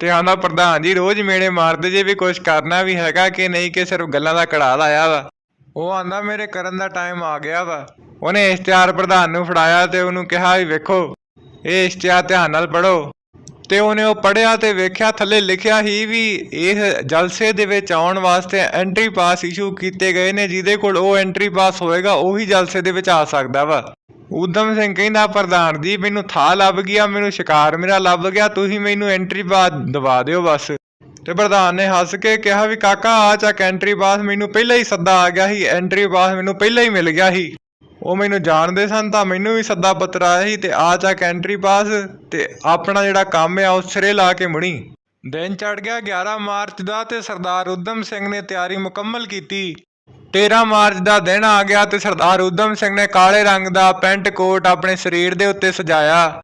ਤੇ ਆਂਦਾ ਪ੍ਰਧਾਨ ਜੀ, ਰੋਜ਼ ਮੇੜੇ ਮਾਰਦੇ ਜੇ ਵੀ ਕੁਝ ਕਰਨਾ ਵੀ ਹੈਗਾ ਕਿ ਨਹੀਂ, ਕਿ ਸਿਰਫ ਗੱਲਾਂ ਦਾ ਕੜਾ ਲਾਇਆ ਵਾ? ਉਹ ਆਂਦਾ ਮੇਰੇ ਕਰਨ ਦਾ ਟਾਈਮ ਆ ਗਿਆ ਵਾ। ਉਹਨੇ ਇਸ਼ਤਿਹਾਰ ਪ੍ਰਧਾਨ ਨੂੰ ਫੜਾਇਆ ਤੇ ਉਹਨੂੰ ਕਿਹਾ ਵੀ ਵੇਖੋ, ਇਹ ਇਸ਼ਤਿਹਾਰ ਧਿਆਨ ਨਾਲ ਪੜੋ ਤੇ ਉਹਨੇ ਉਹ ਪੜਿਆ ਤੇ ਵੇਖਿਆ, ਥੱਲੇ ਲਿਖਿਆ ਸੀ ਵੀ ਇਹ ਜਲਸੇ ਦੇ ਵਿੱਚ ਆਉਣ ਵਾਸਤੇ ਐਂਟਰੀ ਪਾਸ ਇਸ਼ੂ ਕੀਤੇ ਗਏ ਨੇ, ਜਿਹਦੇ ਕੋਲ ਉਹ ਐਂਟਰੀ ਪਾਸ ਹੋਏਗਾ, ਉਹੀ ਜਲਸੇ ਦੇ ਵਿੱਚ ਆ ਸਕਦਾ ਵਾ। ਉਦਮ ਸਿੰਘ ਕਹਿੰਦਾ, ਪ੍ਰਧਾਨ ਜੀ, ਮੈਨੂੰ ਥਾਂ ਲੱਭ ਗਿਆ, ਮੈਨੂੰ ਸ਼ਿਕਾਰ ਮੇਰਾ ਲੱਭ ਗਿਆ, ਤੁਸੀਂ ਮੈਨੂੰ ਐਂਟਰੀ ਪਾਸ ਦਵਾ ਦਿਓ ਬਸ। ਤੇ ਪ੍ਰਧਾਨ ਨੇ ਹੱਸ ਕੇ ਕਿਹਾ ਵੀ ਕਾਕਾ, ਆ ਚੱਕ ਐਂਟਰੀ ਪਾਸ ਮੈਨੂੰ ਪਹਿਲਾਂ ਹੀ ਸੱਦਾ ਆ ਗਿਆ ਸੀ, ਐਂਟਰੀ ਪਾਸ ਮੈਨੂੰ ਪਹਿਲਾਂ ਹੀ ਮਿਲ ਗਿਆ ਸੀ। ਉਹ ਮੈਨੂੰ ਜਾਣਦੇ ਸਨ ਤਾਂ ਮੈਨੂੰ ਵੀ ਸੱਦਾ ਪੱਤਰ ਆਇਆ ਸੀ ਤੇ ਆ ਚੱਕ ਐਂਟਰੀ ਪਾਸ ਤੇ ਆਪਣਾ ਜਿਹੜਾ ਕੰਮ ਆ, ਉਹ ਸਿਰੇ ਲਾ ਕੇ ਮੁੜੀ। ਦਿਨ ਚੜ ਗਿਆ 11 ਮਾਰਚ ਦਾ ਤੇ ਸਰਦਾਰ ਉਦਮ ਸਿੰਘ ਨੇ ਤਿਆਰੀ ਮੁਕੰਮਲ ਕੀਤੀ। 13 ਮਾਰਚ ਦਾ ਦਿਨ ਆ ਗਿਆ ਤੇ ਸਰਦਾਰ ਉਦਮ ਸਿੰਘ ਨੇ ਕਾਲੇ ਰੰਗ ਦਾ ਪੈਂਟ ਕੋਟ ਆਪਣੇ ਸਰੀਰ ਦੇ ਉੱਤੇ ਸਜਾਇਆ।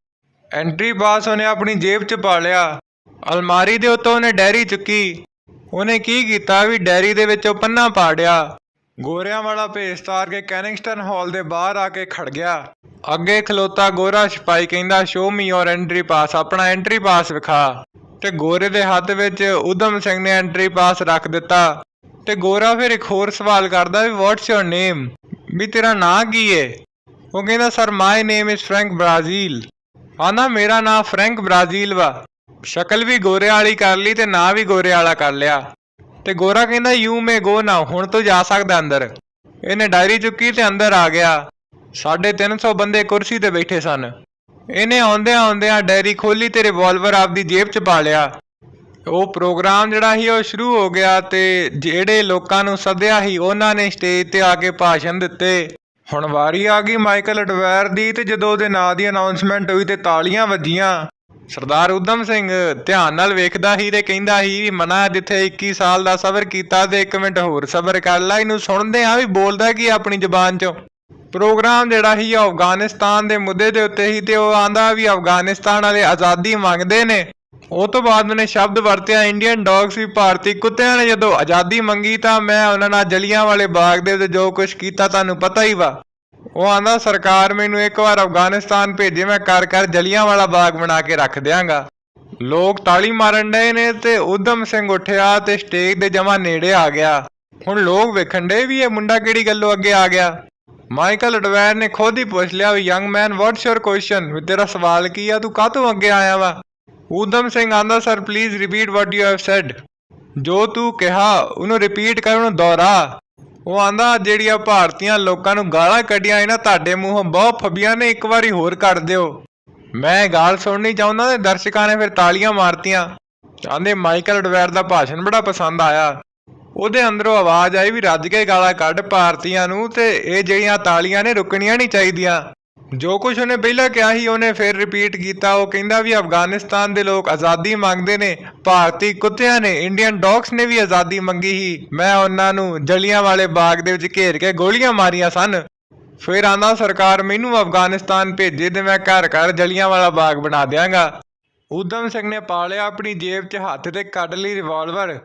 ਐਂਟਰੀ ਪਾਸ ਉਹਨੇ ਆਪਣੀ ਜੇਬ 'ਚ ਪਾ ਲਿਆ। ਅਲਮਾਰੀ ਦੇ ਉੱਤੋਂ ਉਹਨੇ ਡੈਰੀ ਚੁੱਕੀ। ਉਹਨੇ ਕੀ ਕੀਤਾ ਵੀ ਡੈਰੀ ਦੇ ਵਿੱਚੋਂ ਪੰਨਾ ਪਾੜਿਆ। ਗੋਰਿਆਂ ਵਾਲਾ ਭੇਸ ਤਾਰ ਕੇ ਕੈਨਿੰਗਸਟਨ ਹਾਲ ਦੇ ਬਾਹਰ ਆ ਕੇ ਖੜ ਗਿਆ। ਅੱਗੇ ਖਲੋਤਾ ਗੋਰਾ ਸਿਪਾਹੀ ਕਹਿੰਦਾ ਸ਼ੋ ਮੀ ਯੋਰ ਐਂਟਰੀ ਪਾਸ ਆਪਣਾ ਐਂਟਰੀ ਪਾਸ ਵਿਖਾ। ਤੇ ਗੋਰੇ ਦੇ ਹੱਥ ਵਿੱਚ ਉਦਮ ਸਿੰਘ ਨੇ ਐਂਟਰੀ ਪਾਸ ਰੱਖ ਦਿੱਤਾ। ਤੇ ਗੋਰਾ ਫਿਰ ਇੱਕ ਹੋਰ ਸਵਾਲ ਕਰਦਾ ਵੀ ਵਾਟਸ ਯੋਰ ਨੇਮ ਵੀ ਤੇਰਾ ਨਾਂ ਕੀ ਏ? ਉਹ ਕਹਿੰਦਾ sir my name is Frank Brazil ਆਂਦਾ ਮੇਰਾ ਨਾਂ ਫ੍ਰੈਂਕ ਬ੍ਰਾਜ਼ੀਲ ਵਾ। ਸ਼ਕਲ ਵੀ ਗੋਰੇ ਵਾਲੀ ਕਰ ਲਈ ਤੇ ਨਾਂ ਵੀ ਗੋਰੇ ਵਾਲਾ ਕਰ ਲਿਆ। ਤੇ ਗੋਰਾ ਕਹਿੰਦਾ, ਯੂ ਮੇ ਗੋ ਨਾ ਹੁਣ ਤੂੰ ਜਾ ਸਕਦਾ ਅੰਦਰ। ਇਹਨੇ ਡਾਇਰੀ ਚੁੱਕੀ ਤੇ ਅੰਦਰ ਆ ਗਿਆ। 350 ਬੰਦੇ ਕੁਰਸੀ ਤੇ ਬੈਠੇ ਸਨ। ਇਹਨੇ ਆਉਂਦਿਆਂ ਆਉਂਦਿਆਂ ਡਾਇਰੀ ਖੋਲੀ ਤੇ ਰਿਵਾਲਵਰ ਆਪਦੀ ਜੇਬ 'ਚ ਪਾ ਲਿਆ। ਉਹ ਪ੍ਰੋਗਰਾਮ ਜਿਹੜਾ ਸੀ, ਉਹ ਸ਼ੁਰੂ ਹੋ ਗਿਆ ਤੇ ਜਿਹੜੇ ਲੋਕਾਂ ਨੂੰ ਸੱਦਿਆ ਸੀ, ਉਹਨਾਂ ਨੇ ਸਟੇਜ ਤੇ ਆ ਕੇ ਭਾਸ਼ਣ ਦਿੱਤੇ। ਹੁਣ ਵਾਰੀ ਆ ਗਈ ਮਾਈਕਲ ਅਡਵਾਇਰ ਦੀ ਤੇ ਜਦੋਂ ਉਹਦੇ ਨਾਂ ਦੀ ਅਨਾਉਂਸਮੈਂਟ ਹੋਈ ਤੇ ਤਾਲੀਆਂ ਵੱਜੀਆਂ। ਸਰਦਾਰ ਉਦਮ ਸਿੰਘ ਧਿਆਨ ਨਾਲ ਵੇਖਦਾ ਸੀ ਤੇ ਕਹਿੰਦਾ ਸੀ ਮਨਾ ਜਿੱਥੇ 21 ਸਾਲ ਦਾ ਸਬਰ ਕੀਤਾ ਤੇ 1 ਮਿੰਟ ਹੋਰ ਸਬਰ ਕਰ ਲੈ, ਇਹਨੂੰ ਸੁਣਦੇ ਆ ਵੀ ਬੋਲਦਾ ਕੀ ਆਪਣੀ ਜ਼ੁਬਾਨ 'ਚੋਂ। ਪ੍ਰੋਗਰਾਮ ਜਿਹੜਾ ਸੀ ਉਹ ਅਫਗਾਨਿਸਤਾਨ ਦੇ ਮੁੱਦੇ ਦੇ ਉੱਤੇ ਸੀ ਤੇ ਉਹ ਆਂਦਾ ਵੀ ਅਫਗਾਨਿਸਤਾਨ ਵਾਲੇ ਆਜ਼ਾਦੀ ਮੰਗਦੇ ਨੇ। ਉਹ ਤੋਂ ਬਾਅਦ ਉਹਨੇ ਸ਼ਬਦ ਵਰਤਿਆ ਇੰਡੀਅਨ ਡੌਗਸ ਵੀ ਭਾਰਤੀ ਕੁੱਤਿਆਂ ਨੇ ਜਦੋਂ ਆਜ਼ਾਦੀ ਮੰਗੀ ਤਾਂ ਮੈਂ ਉਹਨਾਂ ਨਾਲ ਜਲੀਆਂ ਵਾਲੇ ਬਾਗ ਦੇ ਵਿੱਚ ਜੋ ਕੁਝ ਕੀਤਾ ਤੁਹਾਨੂੰ ਪਤਾ ਹੀ ਵਾ। ਉਹ ਆਂਦਾ, ਸਰਕਾਰ ਮੈਨੂੰ ਇੱਕ ਵਾਰ ਅਫਗਾਨਿਸਤਾਨ ਭੇਜੇ, ਮੈਂ ਕਰ ਕਰ ਜਲੀਆਂ ਵਾਲਾ ਬਾਗ ਬਣਾ ਕੇ ਰੱਖ ਦਿਆਂਗਾ। ਲੋਕ ਤਾਲੀ ਮਾਰਨ ਡਏ ਨੇ ਤੇ ਉਦਮ ਸਿੰਘ ਉੱਠਿਆ ਤੇ ਸਟੇਜ ਦੇ ਜਮਾ ਨੇੜੇ ਆ ਗਿਆ। ਹੁਣ ਲੋਕ ਵੇਖਣ ਡਏ ਵੀ ਇਹ ਮੁੰਡਾ ਕਿਹੜੀ ਗੱਲੋਂ ਅੱਗੇ ਆ ਗਿਆ। ਮਾਈਕਲ ਅਡਵੈਰ ਨੇ ਖੁਦ ਹੀ ਪੁੱਛ ਲਿਆ ਵੀ, young man what's your question ਵੀ ਤੇਰਾ ਸਵਾਲ ਕੀ ਆ? ਤੂੰ ਕਾਹਤੋਂ ਅੱਗੇ ਆਇਆ ਵਾ? ਉਦਮ ਸਿੰਘ ਆਂਦਾ, sir please repeat what you have said ਜੋ ਤੂੰ ਕਿਹਾ, ਉਹਨੂੰ ਰਿਪੀਟ ਕਰ ਉਹਨੂੰ ਦੁਹਰਾ। ਉਹ ਆਂਦਾ, ਜਿਹੜੀਆਂ ਭਾਰਤੀਆਂ ਲੋਕਾਂ ਨੂੰ ਗਾਲਾਂ ਕੱਢੀਆਂ ਇਹਨਾਂ ਤੁਹਾਡੇ ਮੂੰਹੋਂ ਬਹੁਤ ਫੱਬੀਆਂ ਨੇ, ਇੱਕ ਵਾਰੀ ਹੋਰ ਕੱਢ ਦਿਓ। ਮੈਂ ਗਾਲ ਸੁਣਨੀ ਚਾਹੁੰਦਾ ਤੇ ਦਰਸ਼ਕਾਂ ਨੇ ਫਿਰ ਤਾਲੀਆਂ ਮਾਰਤੀਆਂ। ਕਹਿੰਦੇ ਮਾਈਕਲ ਡਵੈਰ ਦਾ ਭਾਸ਼ਣ ਬੜਾ ਪਸੰਦ ਆਇਆ। ਉਹਦੇ ਅੰਦਰੋਂ ਆਵਾਜ਼ ਆਈ ਵੀ, ਰੱਜ ਕੇ ਗਾਲਾਂ ਕੱਢ ਭਾਰਤੀਆਂ ਨੂੰ ਤੇ ਇਹ ਜਿਹੜੀਆਂ ਤਾਲੀਆਂ ਨੇ, ਰੁਕਣੀਆਂ ਨਹੀਂ ਚਾਹੀਦੀਆਂ। ਜੋ ਕੁਝ ਉਹਨੇ ਪਹਿਲਾਂ ਕਿਹਾ ਸੀ, ਉਹਨੇ ਫਿਰ ਰਿਪੀਟ ਕੀਤਾ। ਉਹ ਕਹਿੰਦਾ ਵੀ ਅਫਗਾਨਿਸਤਾਨ ਦੇ ਲੋਕ ਆਜ਼ਾਦੀ ਮੰਗਦੇ ਨੇ। ਭਾਰਤੀ ਕੁੱਤਿਆਂ ਨੇ ਇੰਡੀਅਨ ਡੌਗਸ ਨੇ ਵੀ ਆਜ਼ਾਦੀ ਮੰਗੀ ਸੀ। ਮੈਂ ਉਹਨਾਂ ਨੂੰ ਜਲੀਆਂ ਵਾਲੇ ਬਾਗ ਦੇ ਵਿੱਚ ਘੇਰ ਕੇ ਗੋਲੀਆਂ ਮਾਰੀਆਂ ਸਨ। ਫਿਰ ਆਂਦਾ, ਸਰਕਾਰ ਮੈਨੂੰ ਅਫਗਾਨਿਸਤਾਨ ਭੇਜੇ ਤੇ ਮੈਂ ਘਰ ਘਰ ਜਲੀਆਂ ਵਾਲਾ ਬਾਗ ਬਣਾ ਦਿਆਂਗਾ। ਉਦਮ ਸਿੰਘ ਨੇ ਪਾ ਲਿਆ ਆਪਣੀ ਜੇਬ 'ਚ ਹੱਥ ਤੇ ਕੱਢ ਲਈ ਰਿਵਾਲਵਰ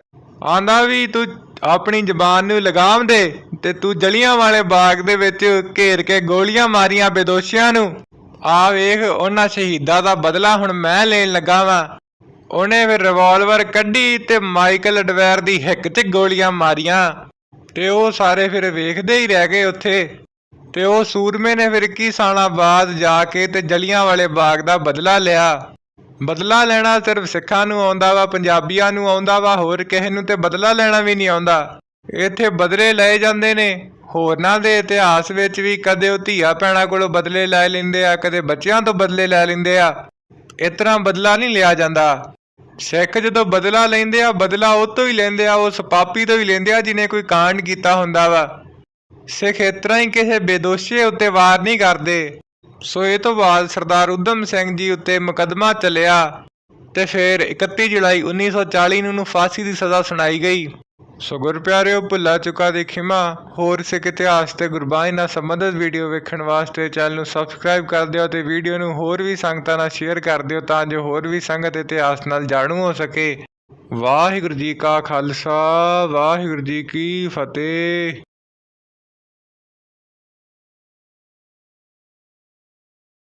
ਆਂਦਾ ਵੀ ਤੂੰ ਆਪਣੀ ਜ਼ਬਾਨ ਨੂੰ ਲਗਾਮ ਦੇ ਤੇ ਤੂੰ ਜਲੀਆਂ ਵਾਲੇ ਬਾਗ ਦੇ ਵਿੱਚ ਘੇਰ ਕੇ ਗੋਲੀਆਂ ਮਾਰੀਆਂ ਬੇਦੋਸ਼ੀਆਂ ਨੂੰ। ਆ ਵੇਖ, ਉਹਨਾਂ ਸ਼ਹੀਦਾਂ ਦਾ ਬਦਲਾ ਹੁਣ ਮੈਂ ਲੈਣ ਲੱਗਾ ਵਾਂ। ਉਹਨੇ ਫਿਰ ਰਿਵਾਲਵਰ ਕੱਢੀ ਤੇ ਮਾਈਕਲ ਅਡਵੈਰ ਦੀ ਹਿੱਕ 'ਚ ਗੋਲੀਆਂ ਮਾਰੀਆਂ। ਤੇ ਉਹ ਸਾਰੇ ਫਿਰ ਵੇਖਦੇ ਹੀ ਰਹਿ ਗਏ ਉੱਥੇ। ਤੇ ਉਹ ਸੂਰਮੇ ਨੇ ਫਿਰ ਕੀ ਸਾਲਾਂ ਬਾਅਦ ਜਾ ਕੇ ਤੇ ਜਲੀਆਂ ਵਾਲੇ ਬਾਗ ਦਾ ਬਦਲਾ ਲਿਆ। ਬਦਲਾ ਲੈਣਾ ਸਿਰਫ ਸਿੱਖਾਂ ਨੂੰ ਆਉਂਦਾ ਵਾ, ਪੰਜਾਬੀਆਂ ਨੂੰ ਆਉਂਦਾ ਵਾ, ਹੋਰ ਕਿਸੇ ਨੂੰ ਤੇ ਬਦਲਾ ਲੈਣਾ ਵੀ ਨਹੀਂ ਆਉਂਦਾ। ਇੱਥੇ ਬਦਲੇ ਲਏ ਜਾਂਦੇ ਨੇ, ਹੋਰਨਾਂ ਦੇ ਇਤਿਹਾਸ ਵਿੱਚ ਵੀ ਕਦੇ ਉਹ ਧੀਆ ਭੈਣਾਂ ਕੋਲੋਂ ਬਦਲੇ ਲੈ ਲੈਂਦੇ ਆ, ਕਦੇ ਬੱਚਿਆਂ ਤੋਂ ਬਦਲੇ ਲੈ ਲੈਂਦੇ ਆ। ਇਸ ਤਰ੍ਹਾਂ ਬਦਲਾ ਨਹੀਂ ਲਿਆ ਜਾਂਦਾ। ਸਿੱਖ ਜਦੋਂ ਬਦਲਾ ਲੈਂਦੇ ਆ, ਬਦਲਾ ਉਹ ਤੋਂ ਹੀ ਲੈਂਦੇ ਆ, ਉਸ ਪਾਪੀ ਤੋਂ ਹੀ ਲੈਂਦੇ ਆ ਜਿਨੇ ਕੋਈ ਕਾਂਡ ਕੀਤਾ ਹੁੰਦਾ ਵਾ। ਸਿੱਖ ਇਸ ਤਰ੍ਹਾਂ ਹੀ ਕਿਸੇ ਬੇਦੋਸ਼ੀ ਉੱਤੇ ਵਾਰ ਨਹੀਂ ਕਰਦੇ। ਸੋ ਇਹ ਤੋਂ ਬਾਅਦ ਸਰਦਾਰ ਉਦਮ ਸਿੰਘ ਜੀ ਉੱਤੇ ਮੁਕੱਦਮਾ ਚੱਲਿਆ ਤੇ ਫਿਰ 31 ਜੁਲਾਈ 1940 ਨੂੰ ਉਹਨੂੰ ਫਾਂਸੀ ਦੀ ਸਜ਼ਾ ਸੁਣਾਈ ਗਈ। ਸੋ ਗੁਰਪਿਆਰਿਓ, ਭੁੱਲਾ ਚੁੱਕਾ ਦੀ ਖਿਮਾ, ਹੋਰ ਸਿੱਖ ਇਤਿਹਾਸ ਤੇ ਗੁਰਬਾਣੀ ਨਾਲ ਸੰਬੰਧਿਤ ਵੀਡੀਓ ਵੇਖਣ ਵਾਸਤੇ ਚੈਨਲ ਨੂੰ ਸਬਸਕ੍ਰਾਈਬ ਕਰ ਦਿਓ ਤੇ ਵੀਡੀਓ ਨੂੰ ਹੋਰ ਵੀ ਸੰਗਤਾਂ ਨਾਲ ਸ਼ੇਅਰ ਕਰ ਦਿਓ ਤਾਂ ਜੋ ਹੋਰ ਵੀ ਸੰਗਤ ਇਤਿਹਾਸ ਨਾਲ ਜਾਣੂ ਹੋ ਸਕੇ। ਵਾਹਿਗੁਰੂ ਜੀ ਕਾ ਖਾਲਸਾ, ਵਾਹਿਗੁਰੂ ਜੀ ਕੀ ਫਤਿਹ।